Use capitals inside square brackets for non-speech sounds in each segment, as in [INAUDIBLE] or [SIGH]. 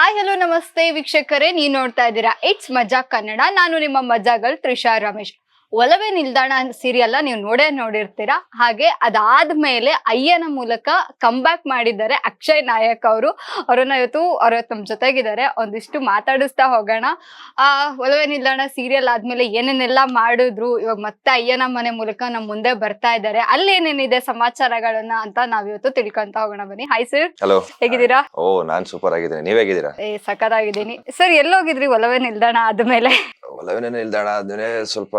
Hi hello ನಮಸ್ತೆ, ವೀಕ್ಷಕರೇ. ನೀವು ನೋಡ್ತಾ ಇದ್ದೀರಾ ಇಟ್ಸ್ ಮಜಾ ಕನ್ನಡ. ನಾನು ನಿಮ್ಮ ಮಜಾಗಲ್ ತ್ರಿಷಾ ರಮೇಶ್. ಒಲವೇ ನಿಲ್ದಾಣ ಸೀರಿಯಲ್ ನೀವು ನೋಡೇ ನೋಡಿರ್ತೀರಾ? ಹಾಗೆ ಅದಾದ್ಮೇಲೆ ಅಯ್ಯನ ಮೂಲಕ ಬ್ಯಾಕ್ ಮಾಡಿದ್ದಾರೆ ಅಕ್ಷಯ್ ನಾಯಕ್ ಅವರು. ಅವರನ್ನ ಇವತ್ತು ಅವ್ರ ನಮ್ಮ ಜೊತೆಗಿದ್ದಾರೆ. ಒಂದಿಷ್ಟು ಮಾತಾಡಿಸ್ತಾ ಹೋಗೋಣ. ಆ ಒಲವೇ ನಿಲ್ದಾಣ ಸೀರಿಯಲ್ ಆದ್ಮೇಲೆ ಏನೇನೆಲ್ಲ ಮಾಡಿದ್ರು? ಇವಾಗ ಮತ್ತೆ ಅಯ್ಯನ ಮನೆ ಮೂಲಕ ನಮ್ಮ ಮುಂದೆ ಬರ್ತಾ ಇದ್ದಾರೆ. ಅಲ್ಲಿ ಏನೇನಿದೆ ಸಮಾಚಾರಗಳನ್ನ ಅಂತ ನಾವಿವತ್ತು ತಿಳ್ಕೊಂತ ಹೋಗೋಣ. ಬನ್ನಿ. ಹಾಯ್ ಸರ್ ಹಲೋ ಹೇಗಿದ್ದೀರಾ? ಓ ನಾನ್ ಸೂಪರ್ ಆಗಿದ್ದೀನಿ. ನೀವ್ ಹೇಗಿದ್ದೀರಾ? ಏ ಸಖತ್ತಾಗಿದ್ದೀನಿ. ಸರ್ ಎಲ್ಲೋಗಿದ್ರಿ ಒಲವೇ ನಿಲ್ದಾಣ ಆದ್ಮೇಲೆ? ಒಲವಿನ ನಿಲ್ದಾಣ ಆದ್ಮೇಲೆ ಸ್ವಲ್ಪ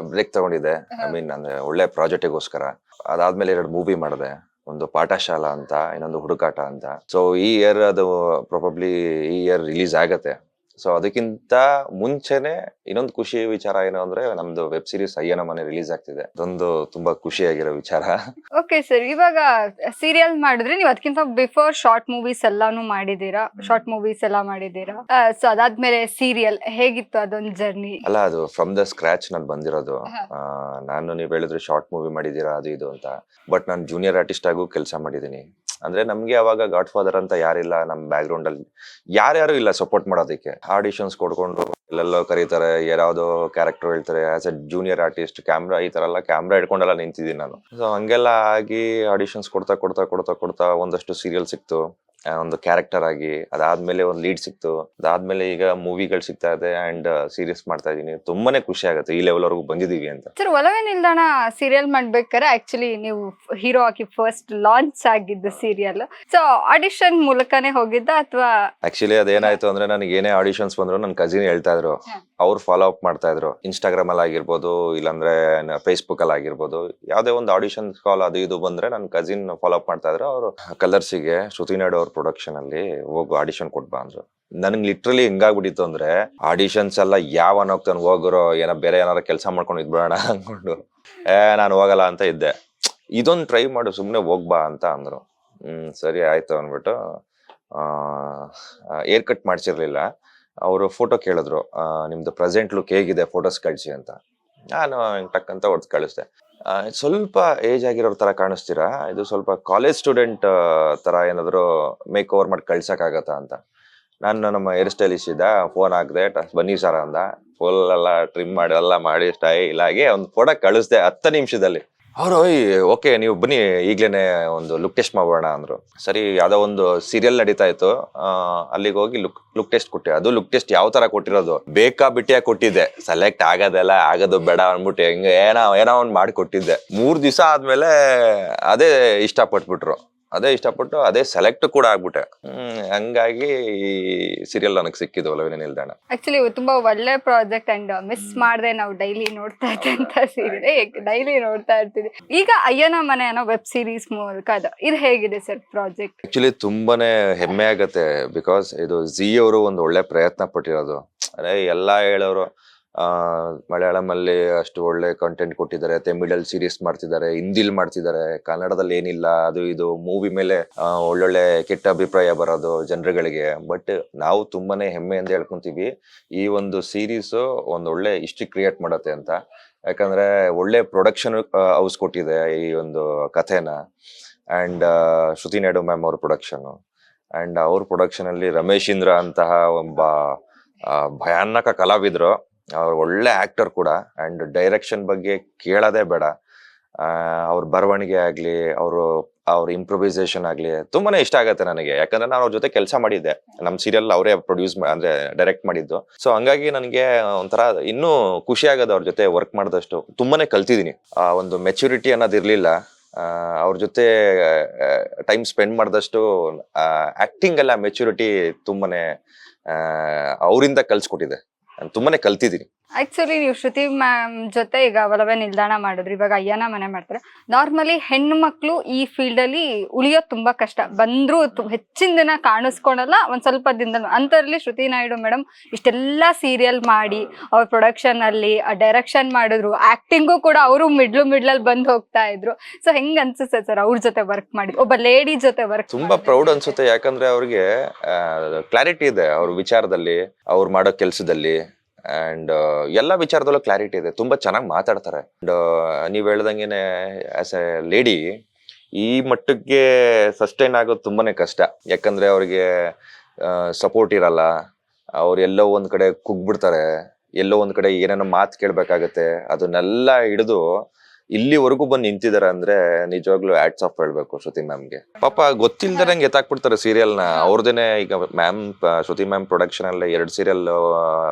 ಬ್ರೇಕ್ ತಗೊಂಡಿದ್ದೆ. ಐ ಮೀನ್ ಅಂದ್ರೆ ಒಳ್ಳೆ ಪ್ರಾಜೆಕ್ಟಿಗೋಸ್ಕರ. ಅದಾದ್ಮೇಲೆ ಎರಡು ಮೂವಿ ಮಾಡಿದೆ. ಒಂದು ಪಾಠಶಾಲಾ ಅಂತ ಇನ್ನೊಂದು ಹುಡುಕಾಟ ಅಂತ. ಸೊ ಈ ಇಯರ್ ಅದು ಪ್ರಾಬಬ್ಲಿ ಈ ಇಯರ್ ರಿಲೀಸ್ ಆಗತ್ತೆ. ಸೊ ಅದಕ್ಕಿಂತ ಮುಂಚೆನೆ ಇನ್ನೊಂದು ಖುಷಿ ವಿಚಾರ ಏನು ಅಂದ್ರೆ ನಮ್ದು ವೆಬ್ ಸೀರೀಸ್ ಅಯ್ಯನ ಮನೆ ರಿಲೀಸ್ ಆಗ್ತಿದೆ. ಅದೊಂದು ತುಂಬಾ ಖುಷಿ ಆಗಿರೋ ವಿಚಾರ. ಓಕೆ ಸರ್ ಇವಾಗ ಸೀರಿಯಲ್ ಮಾಡಿದ್ರೆ ನೀವು ಅದಕ್ಕಿಂತ ಬಿಫೋರ್ ಶಾರ್ಟ್ ಮೂವೀಸ್ ಎಲ್ಲಾನು ಮಾಡಿದೀರಾ ಶಾರ್ಟ್ ಮೂವೀಸ್ ಎಲ್ಲ ಮಾಡಿದೀರಾ ಸೊ ಅದಾದ್ಮೇಲೆ ಸೀರಿಯಲ್ ಹೇಗಿತ್ತು ಅದೊಂದು ಜರ್ನಿ ಅಲ್ಲ ಅದು ಫ್ರಮ್ ದ ಸ್ಕ್ರಾಚ್ ನಾನು ಬಂದಿರೋದು. ನಾನು ನೀವು ಹೇಳಿದ್ರೆ ಶಾರ್ಟ್ ಮೂವಿ ಮಾಡಿದೀರಾ ಅದು ಇದು ಅಂತ. ಬಟ್ ನಾನು ಜೂನಿಯರ್ ಆರ್ಟಿಸ್ಟ್ ಆಗು ಕೆಲಸ ಮಾಡಿದ್ದೀನಿ. ಅಂದ್ರೆ ನಮ್ಗೆ ಅವಾಗ ಗಾಡ್ ಫಾದರ್ ಅಂತ ಯಾರಿಲ್ಲ ನಮ್ಮ ಬ್ಯಾಕ್ ಗ್ರೌಂಡ್ ಅಲ್ಲಿ. ಯಾರ್ಯಾರು ಇಲ್ಲ ಸಪೋರ್ಟ್ ಮಾಡೋದಕ್ಕೆ. ಆಡಿಷನ್ಸ್ ಕೊಡ್ಕೊಂಡು ಎಲ್ಲೆಲ್ಲೋ ಕರೀತಾರೆ ಯಾವ್ದೋ ಕ್ಯಾರೆಕ್ಟರ್ ಹೇಳ್ತಾರೆ as a junior artist camera ಈ ತರ ಎಲ್ಲ ಕ್ಯಾಮ್ರಾ ಇಟ್ಕೊಂಡೆಲ್ಲ ನಿಂತಿದ್ದೀನಿ ನಾನು. ಸೊ ಹಂಗೆಲ್ಲ ಆಗಿ ಆಡಿಷನ್ಸ್ ಕೊಡ್ತಾ ಕೊಡ್ತಾ ಕೊಡ್ತಾ ಕೊಡ್ತಾ ಒಂದಷ್ಟು ಸೀರಿಯಲ್ ಸಿಕ್ತು. ಒಂದು ಕ್ಯಾರೆಕ್ಟರ್ ಆಗಿ ಅದಾದ್ಮೇಲೆ ಒಂದು ಲೀಡ್ ಸಿಕ್ತು. ಅದಾದ್ಮೇಲೆ ಈಗ ಮೂವಿಗಳು ಸಿಗ್ತಾ ಇದೆ ಅಂಡ್ ಸೀರಿಯಸ್ ಮಾಡ್ತಾ ಇದೀನಿ. ತುಂಬಾನೇ ಖುಷಿ ಆಗುತ್ತೆ ಈ ಲೆವೆಲ್ ವರೆಗೂ ಬಂದಿದೀವಿ ಅಂತ. ಸರ್ ಒಲವೇ ನಿಲ್ದಾಣ ಸೀರಿಯಲ್ ಮಾಡ್ಬೇಕಾದ್ರೆ ಆಕ್ಚುಲಿ ನೀವು ಹೀರೋ ಆಗಿ ಫಸ್ಟ್ ಲಾಂಚ್ ಆಗಿದ್ದು ಸೀರಿಯಲ್ ಸೊ ಆಡಿಷನ್ ಮೂಲಕನೇ ಹೋಗಿದ್ದ ಅಥವಾ ಆಕ್ಚುಲಿ ಅದೇನಾಯ್ತು ಅಂದ್ರೆ ನನಗೆ ಏನೇ ಆಡಿಷನ್ಸ್ ಬಂದ್ರು ನನ್ನ ಕಸಿನ್ ಹೇಳ್ತಾ ಇದ್ರು. ಅವ್ರು ಫಾಲೋ ಅಪ್ ಮಾಡ್ತಾ ಇದ್ರು. ಇನ್ಸ್ಟಾಗ್ರಾಮ್ ಅಲ್ಲಿ ಆಗಿರ್ಬೋದು, ಇಲ್ಲಾಂದ್ರೆ ಫೇಸ್ಬುಕ್ ಅಲ್ಲಿ ಆಗಿರ್ಬೋದು. ಯಾವ್ದೇ ಒಂದು ಆಡಿಷನ್ ಕಾಲ್ ಅದು ಇದು ಬಂದ್ರೆ ನನ್ನ ಕಸಿನ್ ಫಾಲೋ ಅಪ್ ಮಾಡ್ತಾ ಇದ್ರು. ಅವರು ಕಲರ್ಸಿಗೆ ಶ್ರುತಿ ನಾಯ್ಡು ಅವ್ರ ಪ್ರೊಡಕ್ಷನ್ ಅಲ್ಲಿ ಹೋಗು ಆಡಿಷನ್ ಕೊಟ್ಬಾ ಅಂದ್ರು. ನನಗೆ ಲಿಟ್ರಲಿ ಹಿಂಗಾಗ್ಬಿಟ್ಟಿತ್ತು ಅಂದ್ರೆ ಆಡಿಷನ್ಸ್ ಎಲ್ಲ ಯಾವ ಹೋಗ್ತಾನೆ ಹೋಗೋರು, ಏನೋ ಬೇರೆ ಏನಾರ ಕೆಲಸ ಮಾಡ್ಕೊಂಡು ಇದ್ಬಿಡೋಣ ಅನ್ಕೊಂಡು ಏ, ನಾನು ಹೋಗಲ್ಲ ಅಂತ ಇದ್ದೆ. ಇದೊಂದು ಟ್ರೈ ಮಾಡು ಸುಮ್ಮನೆ ಹೋಗ್ಬಾ ಅಂತ ಅಂದ್ರು. ಹ್ಮ್, ಸರಿ, ಆಯ್ತು ಅಂದ್ಬಿಟ್ಟು ಏರ್ ಕಟ್ ಮಾಡ್ಸಿರ್ಲಿಲ್ಲ. ಅವರು ಫೋಟೋ ಕೇಳಿದ್ರು ನಿಮ್ದು ಪ್ರೆಸೆಂಟ್ ಲುಕ್ ಹೇಗಿದೆ ಫೋಟೋಸ್ ಕಳಿಸಿ ಅಂತ. ನಾನು ಟಕ್ ಅಂತ ಹೊಡ್ದು ಕಳಿಸ್ದೆ. ಸ್ವಲ್ಪ ಏಜ್ ಆಗಿರೋ ತರ ಕಾಣಿಸ್ತೀರಾ? ಇದು ಸ್ವಲ್ಪ ಕಾಲೇಜ್ ಸ್ಟೂಡೆಂಟ್ ತರ ಏನಾದ್ರು ಮೇಕ್ ಓವರ್ ಮಾಡಿ ಕಳ್ಸಕ್ಕಾಗತ್ತಾ ಅಂತ. ನಾನು ನಮ್ಮ ಹೇರ್ ಸ್ಟೈಲಿಶ್ ಇದ್ದ ಫೋನ್ ಹಾಕ್ದೆ ಬನ್ನಿ ಸರ್ ಅಂದ. ಫುಲ್ ಎಲ್ಲ ಟ್ರಿಮ್ ಮಾಡಿ, ಎಲ್ಲ ಮಾಡಿ ಸ್ಟೈಲ್ ಆಗಿ ಒಂದು ಫೋಟೋ ಕಳಿಸ್ದೆ ಹತ್ತು ನಿಮಿಷದಲ್ಲಿ. ಅವರು ಓಕೆ, ನೀವು ಬನ್ನಿ, ಈಗ್ಲೇನೆ ಒಂದು ಲುಕ್ ಟೆಸ್ಟ್ ಮಾಡೋಣ ಅಂದ್ರು. ಸರಿ, ಯಾವ್ದೋ ಒಂದು ಸೀರಿಯಲ್ ನಡೀತಾ ಇತ್ತು. ಅಲ್ಲಿಗೆ ಹೋಗಿ ಲುಕ್ ಲುಕ್ ಟೆಸ್ಟ್ ಕೊಟ್ಟೆ. ಅದು ಲುಕ್ ಟೆಸ್ಟ್ ಯಾವ ತರ ಕೊಟ್ಟಿರೋದು? ಬೇಕಾ ಬಿಟ್ಟಿಯಾಗಿ ಕೊಟ್ಟಿದ್ದೆ. ಸೆಲೆಕ್ಟ್ ಆಗೋದೆಲ್ಲ, ಆಗೋದು ಬೇಡ ಅಂದ್ಬಿಟ್ಟು ಹೆಂಗ ಏನೋ ಏನೋ ಒಂದ್ ಮಾಡಿ ಕೊಟ್ಟಿದ್ದೆ ಮೂರ್ ದಿವಸ ಆದ್ಮೇಲೆ ಅದೇ ಇಷ್ಟಪಟ್ಬಿಟ್ರು. ಅದೇ ಇಷ್ಟಪಟ್ಟು ಅದೇ ಸೆಲೆಕ್ಟ್ ಕೂಡ ಆಗ್ಬಿಟ್ಟೆ. ಹಂಗಾಗಿ ಈ ಸೀರಿಯಲ್ ನನಗೆ ಸಿಕ್ಕಿದ್ದು ಒಲವಿನ ನಿಲ್ದಾಣ. ಆಕ್ಚುಲಿ ತುಂಬಾ ಒಳ್ಳೆ ಪ್ರಾಜೆಕ್ಟ್ ಅಂಡ್ ಮಿಸ್ ಮಾಡದೆ ನಾವು ಡೈಲಿ ನೋಡ್ತಾ ಇದ್ದಂತ ಸೀರಿಯಲ್ ಡೈಲಿ ನೋಡ್ತಾ ಇರ್ತೀವಿ. ಈಗ ಅಯ್ಯನ ಮನೆ ಅನ್ನೋ ವೆಬ್ ಸೀರೀಸ್ ಮೂಲಕ ಅದು ಇದು ಹೇಗಿದೆ ಸರ್ ಪ್ರಾಜೆಕ್ಟ್ ಆಕ್ಚುಲಿ ತುಂಬಾನೇ ಹೆಮ್ಮೆ ಆಗತ್ತೆ ಬಿಕಾಸ್ ಇದು ಜಿ ಅವರು ಒಂದು ಒಳ್ಳೆ ಪ್ರಯತ್ನ ಪಟ್ಟಿರೋದು. ಅದೇ ಎಲ್ಲ ಹೇಳೋರು ಮಲಯಾಳಂ ಅಲ್ಲಿ ಅಷ್ಟು ಒಳ್ಳೆ ಕಂಟೆಂಟ್ ಕೊಟ್ಟಿದ್ದಾರೆ. ತಮಿಳಲ್ಲಿ ಸೀರೀಸ್ ಮಾಡ್ತಿದ್ದಾರೆ ಹಿಂದಿಲ್ ಮಾಡ್ತಿದ್ದಾರೆ. ಕನ್ನಡದಲ್ಲಿ ಏನಿಲ್ಲ ಅದು ಇದು ಮೂವಿ ಮೇಲೆ ಆ, ಒಳ್ಳೊಳ್ಳೆ ಕೆಟ್ಟ ಅಭಿಪ್ರಾಯ ಬರೋದು ಜನರುಗಳಿಗೆ. ಬಟ್ ನಾವು ತುಂಬಾನೇ ಅಂತ ಹೇಳ್ಕೊಂತೀವಿ ಈ ಒಂದು ಸೀರೀಸ್ ಒಂದು ಒಳ್ಳೆ ಹಿಸ್ಟ್ರಿ ಕ್ರಿಯೇಟ್ ಮಾಡತ್ತೆ ಅಂತ. ಯಾಕಂದ್ರೆ ಒಳ್ಳೆ ಪ್ರೊಡಕ್ಷನ್ ಹೌಸ್ ಕೊಟ್ಟಿದೆ ಈ ಒಂದು ಕಥೆನ. ಅಂಡ್ ಶ್ರುತಿ ನಾಯ್ಡು ಮ್ಯಾಮ್ ಅವ್ರ ಪ್ರೊಡಕ್ಷನ್ ಅಂಡ್ ಅವ್ರ ಪ್ರೊಡಕ್ಷನ್ ಅಲ್ಲಿ ರಮೇಶ್ ಇಂದ್ರ ಅಂತಹ ಒಬ್ಬ ಆ, ಭಯಾನಕ ಕಲಾವಿದ್ರು. ಅವ್ರು ಒಳ್ಳೆ ಆಕ್ಟರ್ ಕೂಡ ಅಂಡ್ ಡೈರೆಕ್ಷನ್ ಬಗ್ಗೆ ಕೇಳೋದೇ ಬೇಡ. ಅವ್ರ ಬರವಣಿಗೆ ಆಗಲಿ, ಅವರು, ಅವ್ರ ಇಂಪ್ರೊವೈಸೇಷನ್ ಆಗಲಿ ತುಂಬಾನೇ ಇಷ್ಟ ಆಗುತ್ತೆ ನನಗೆ. ಯಾಕಂದ್ರೆ ನಾನು ಅವ್ರ ಜೊತೆ ಕೆಲಸ ಮಾಡಿದ್ದೆ. ನಮ್ಮ ಸೀರಿಯಲ್ ಅವರೇ ಪ್ರೊಡ್ಯೂಸ್ ಅಂದ್ರೆ ಡೈರೆಕ್ಟ್ ಮಾಡಿದ್ದು. ಸೊ ಹಂಗಾಗಿ ನನಗೆ ಒಂಥರ ಇನ್ನೂ ಖುಷಿ ಆಗೋದು ಅವ್ರ ಜೊತೆ ವರ್ಕ್ ಮಾಡಿದಷ್ಟು. ತುಂಬಾನೇ ಕಲ್ತಿದ್ದೀನಿ ಆ ಒಂದು ಮೆಚುರಿಟಿ ಅನ್ನೋದು ಇರಲಿಲ್ಲ. ಅವ್ರ ಜೊತೆ ಟೈಮ್ ಸ್ಪೆಂಡ್ ಮಾಡಿದಷ್ಟು ಆಕ್ಟಿಂಗ್ ಎಲ್ಲ ಮೆಚುರಿಟಿ ತುಂಬಾನೇ ಅವರಿಂದ ಕಲ್ಸ್ಕೊಟ್ಟಿದೆ ನಾನು ತುಂಬಾನೇ ಕಲ್ತಿದ್ದೀನಿ ಆಕ್ಚುಲಿ ನೀವು ಶ್ರುತಿ ಮ್ಯಾಮ್ ಜೊತೆ ಈಗ ಒಲವೇ ನಿಲ್ದಾಣ ಮಾಡಿದ್ರು. ಇವಾಗ ಅಯ್ಯನ ಮನೆ ಮಾಡ್ತಾರೆ? ನಾರ್ಮಲಿ ಹೆಣ್ಣು ಮಕ್ಕಳು ಈ ಫೀಲ್ಡ್ ಅಲ್ಲಿ ಉಳಿಯೋದು ತುಂಬಾ ಕಷ್ಟ. ಬಂದ್ರು ಹೆಚ್ಚಿನ ದಿನ ಕಾಣಿಸ್ಕೊಳಲ್ಲ ಒಂದ್ ಸ್ವಲ್ಪ ದಿನದಲ್ಲಿ ಅಂತರಲ್ಲಿ ಶ್ರುತಿ ನಾಯ್ಡು ಮೇಡಮ್ ಇಷ್ಟೆಲ್ಲ ಸೀರಿಯಲ್ ಮಾಡಿ ಅವ್ರ ಪ್ರೊಡಕ್ಷನ್ ಅಲ್ಲಿ ಡೈರೆಕ್ಷನ್ ಮಾಡಿದ್ರು ಆಕ್ಟಿಂಗು ಕೂಡ ಅವರು ಮಿಡ್ಲು ಅಲ್ಲಿ ಬಂದು ಹೋಗ್ತಾ ಇದ್ರು. ಸೊ ಹೆಂಗ್ ಅನ್ಸುತ್ತೆ ಸರ್ ಅವ್ರ ಜೊತೆ ವರ್ಕ್ ಮಾಡಿ? ಒಬ್ಬ ಲೇಡಿ ಜೊತೆ ವರ್ಕ್ ತುಂಬಾ ಪ್ರೌಡ್ ಅನ್ಸುತ್ತೆ. ಯಾಕಂದ್ರೆ ಅವ್ರಿಗೆ ಕ್ಲಾರಿಟಿ ಇದೆ ಅವ್ರ ವಿಚಾರದಲ್ಲಿ ಅವ್ರು ಮಾಡೋ ಕೆಲಸದಲ್ಲಿ. ಅಂಡ್ ಎಲ್ಲ ವಿಚಾರದಲ್ಲೂ ಕ್ಲಾರಿಟಿ ಇದೆ. ತುಂಬಾ ಚೆನ್ನಾಗಿ ಮಾತಾಡ್ತಾರೆ. ಅಂಡ್ ನೀವು ಹೇಳ್ದಂಗೆ ಆಸ್ ಎ ಲೇಡಿ ಈ ಮಟ್ಟಕ್ಕೆ ಸಸ್ಟೈನ್ ಆಗೋದು ತುಂಬಾನೇ ಕಷ್ಟ. ಯಾಕಂದ್ರೆ ಅವ್ರಿಗೆ ಸಪೋರ್ಟ್ ಇರಲ್ಲ. ಅವ್ರು ಎಲ್ಲೋ ಒಂದು ಕಡೆ ಕುಗ್ಬಿಡ್ತಾರೆ. ಎಲ್ಲೋ ಒಂದು ಕಡೆ ಏನೇನೋ ಮಾತು ಕೇಳಬೇಕಾಗತ್ತೆ. ಅದನ್ನೆಲ್ಲ ಹಿಡಿದು ಇಲ್ಲಿವರೆಗೂ ಬಂದು ನಿಂತಿದ್ದಾರೆ ಅಂದ್ರೆ ನಿಜವಾಗ್ಲೂ ಆಡ್ಸ್ ಆಫ್ ಹೇಳ್ಬೇಕು ಶ್ರುತಿ ಮ್ಯಾಮ್ಗೆ ಪಾಪ ಗೊತ್ತಿಲ್ದಂಗೆ ಎತ್ತಾಕ್ಬಿಡ್ತಾರೆ ಸೀರಿಯಲ್ನ ನ. ಅವ್ರದೇನೆ ಈಗ ಮ್ಯಾಮ್ ಶ್ರುತಿ ಮ್ಯಾಮ್ ಪ್ರೊಡಕ್ಷನ್ ಅಲ್ಲಿ ಎರಡು ಸೀರಿಯಲ್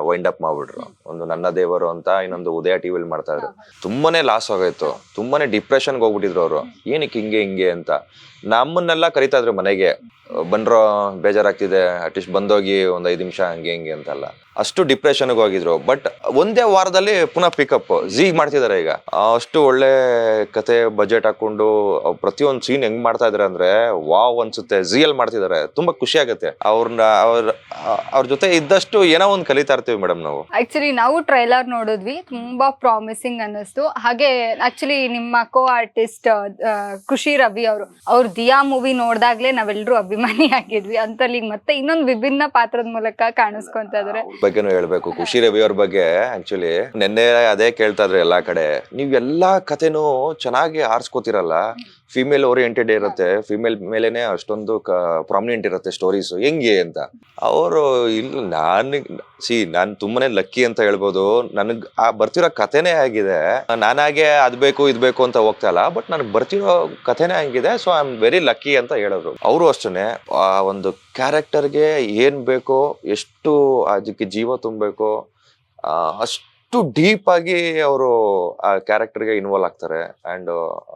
ವೈಂಡ್ ಅಪ್ ಮಾಡ್ಬಿಟ್ರು. ಒಂದು ನನ್ನ ದೇವರು ಅಂತ ಇನ್ನೊಂದು ಉದಯ ಟಿವಿಲಿ ಮಾಡ್ತಾ ಇದ್ರು. ತುಂಬಾನೇ ಲಾಸ್ ಆಗೋಯ್ತು. ತುಂಬಾನೇ ಡಿಪ್ರೆಷನ್ಗೆ ಹೋಗ್ಬಿಟ್ಟಿದ್ರು ಅವರು. ಏನಕ್ಕೆ ಹಿಂಗೆ ಹಿಂಗೆ ಅಂತ. ನಮ್ಮನ್ನೆಲ್ಲ ಕರಿತಾ ಇದ್ರು ಮನೆಗೆ. ಬಂದ್ರೋ ಬೇಜಾರಾಗ್ತಿದೆ ಅಟ್ಲೀಸ್ಟ್ ಬಂದೋಗಿ ಒಂದ್ ಐದು ನಿಮಿಷ ಹಂಗೆ ಹಿಂಗೆ ಅಂತಲ್ಲ. ಅಷ್ಟು ಡಿಪ್ರೆಷನ್ಗೆ ಹೋಗಿದ್ರು ಬಟ್ ಒಂದೇ ವಾರದಲ್ಲಿ ಪುನಃ ಪಿಕಪ್ ಝೀಗ್ ಮಾಡ್ತಿದ್ದಾರೆ ಈಗ. ಅಷ್ಟು ಒಳ್ಳೆ ಕತೆ ಬಜೆಟ್ ಹಾಕೊಂಡು ಪ್ರತಿಯೊಂದು ಸೀನ್ ಹೆಂಗ್ ಮಾಡ್ತಾ ಇದಾರೆ ಅಂದ್ರೆ, ವಾವ್ ಅನ್ಸುತ್ತೆ. ಝೀಯಲ್ಲಿ ಮಾಡ್ತಿದ್ದಾರೆ ತುಂಬಾ ಖುಷಿ ಆಗುತ್ತೆ. ಅವ್ರನ್ನ ಅವ್ರ ಅವ್ರ ಜೊತೆ ಇದ್ದಷ್ಟು ಏನೋ ಒಂದ್ ಕಲಿತಾ ಇರ್ತೀವಿ ಮೇಡಮ್ ನಾವು. ಆಕ್ಚುಲಿ ನಾವು ಟ್ರೈಲರ್ ನೋಡಿದ್ವಿ. ತುಂಬಾ ಪ್ರಾಮಿಸಿಂಗ್ ಅನ್ನಿಸ್ತು. ಹಾಗೆ ಆಕ್ಚುಲಿ ನಿಮ್ಮ ಕೋ ಆರ್ಟಿಸ್ಟ್ ಖುಷಿ ರವಿ ಅವರು, ಅವ್ರ ದಿಯಾ ಮೂವಿ ನೋಡ್ದಾಗ್ಲೇ ನಾವೆಲ್ಲರೂ ಅಭಿಮಾನಿ ಆಗಿದ್ವಿ. ಅಂತಲ್ಲಿ ಮತ್ತೆ ಇನ್ನೊಂದು ವಿಭಿನ್ನ ಪಾತ್ರದ ಮೂಲಕ ಕಾಣಿಸ್ಕೊಂತ ಇದಾರೆ. ಬಗ್ಗೆನೂ ಹೇಳ್ಬೇಕು. ಖುಷಿ ರವಿ ಅವ್ರ ಬಗ್ಗೆ ಆಕ್ಚುಲಿ ನಿನ್ನೆ ಅದೇ ಕೇಳ್ತಾ ಇದ್ರೆ ಎಲ್ಲಾ ಕಡೆ. ನೀವ್ ಎಲ್ಲಾ ಕತೆನೂ ಚೆನ್ನಾಗಿ ಆರಿಸ್ಕೋತಿರಲ್ಲ. ಫಿಮೇಲ್ ಓರಿಯೆಂಟೆಡ್ ಇರುತ್ತೆ. ಫಿಮೇಲ್ ಮೇಲೆನೆ ಅಷ್ಟೊಂದು ಪ್ರಾಮಿನೆಂಟ್ ಇರುತ್ತೆ ಸ್ಟೋರೀಸ್ ಹೆಂಗೆ ಅಂತ? ಅವರು ಇಲ್ಲ ನಾನು ಸಿ ನಾನು ತುಂಬಾನೇ ಲಕ್ಕಿ ಅಂತ ಹೇಳ್ಬೋದು. ನನಗೆ ಆ ಬರ್ತಿರೋ ಕಥೆನೇ ಆಗಿದೆ. ನಾನಾಗೆ ಅದು ಬೇಕು ಇದು ಬೇಕು ಅಂತ ಹೋಗ್ತಾ ಇಲ್ಲ. ಬಟ್ ನನಗೆ ಬರ್ತಿರೋ ಕಥೆನೇ ಹಂಗಿದೆ so I am very lucky ಅಂತ ಹೇಳಿದ್ರು ಅವರು ಅಷ್ಟೇ ಆ ಒಂದು ಕ್ಯಾರೆಕ್ಟರ್ಗೆ ಏನು ಬೇಕೋ ಎಷ್ಟು ಅದಕ್ಕೆ ಜೀವ ತುಂಬಬೇಕೋ ಆ, ಅಷ್ಟು ಡೀಪ್ ಆಗಿ ಅವರು ಆ ಕ್ಯಾರೆಕ್ಟರ್ಗೆ ಇನ್ವಾಲ್ವ್ ಆಗ್ತಾರೆ. ಅಂಡ್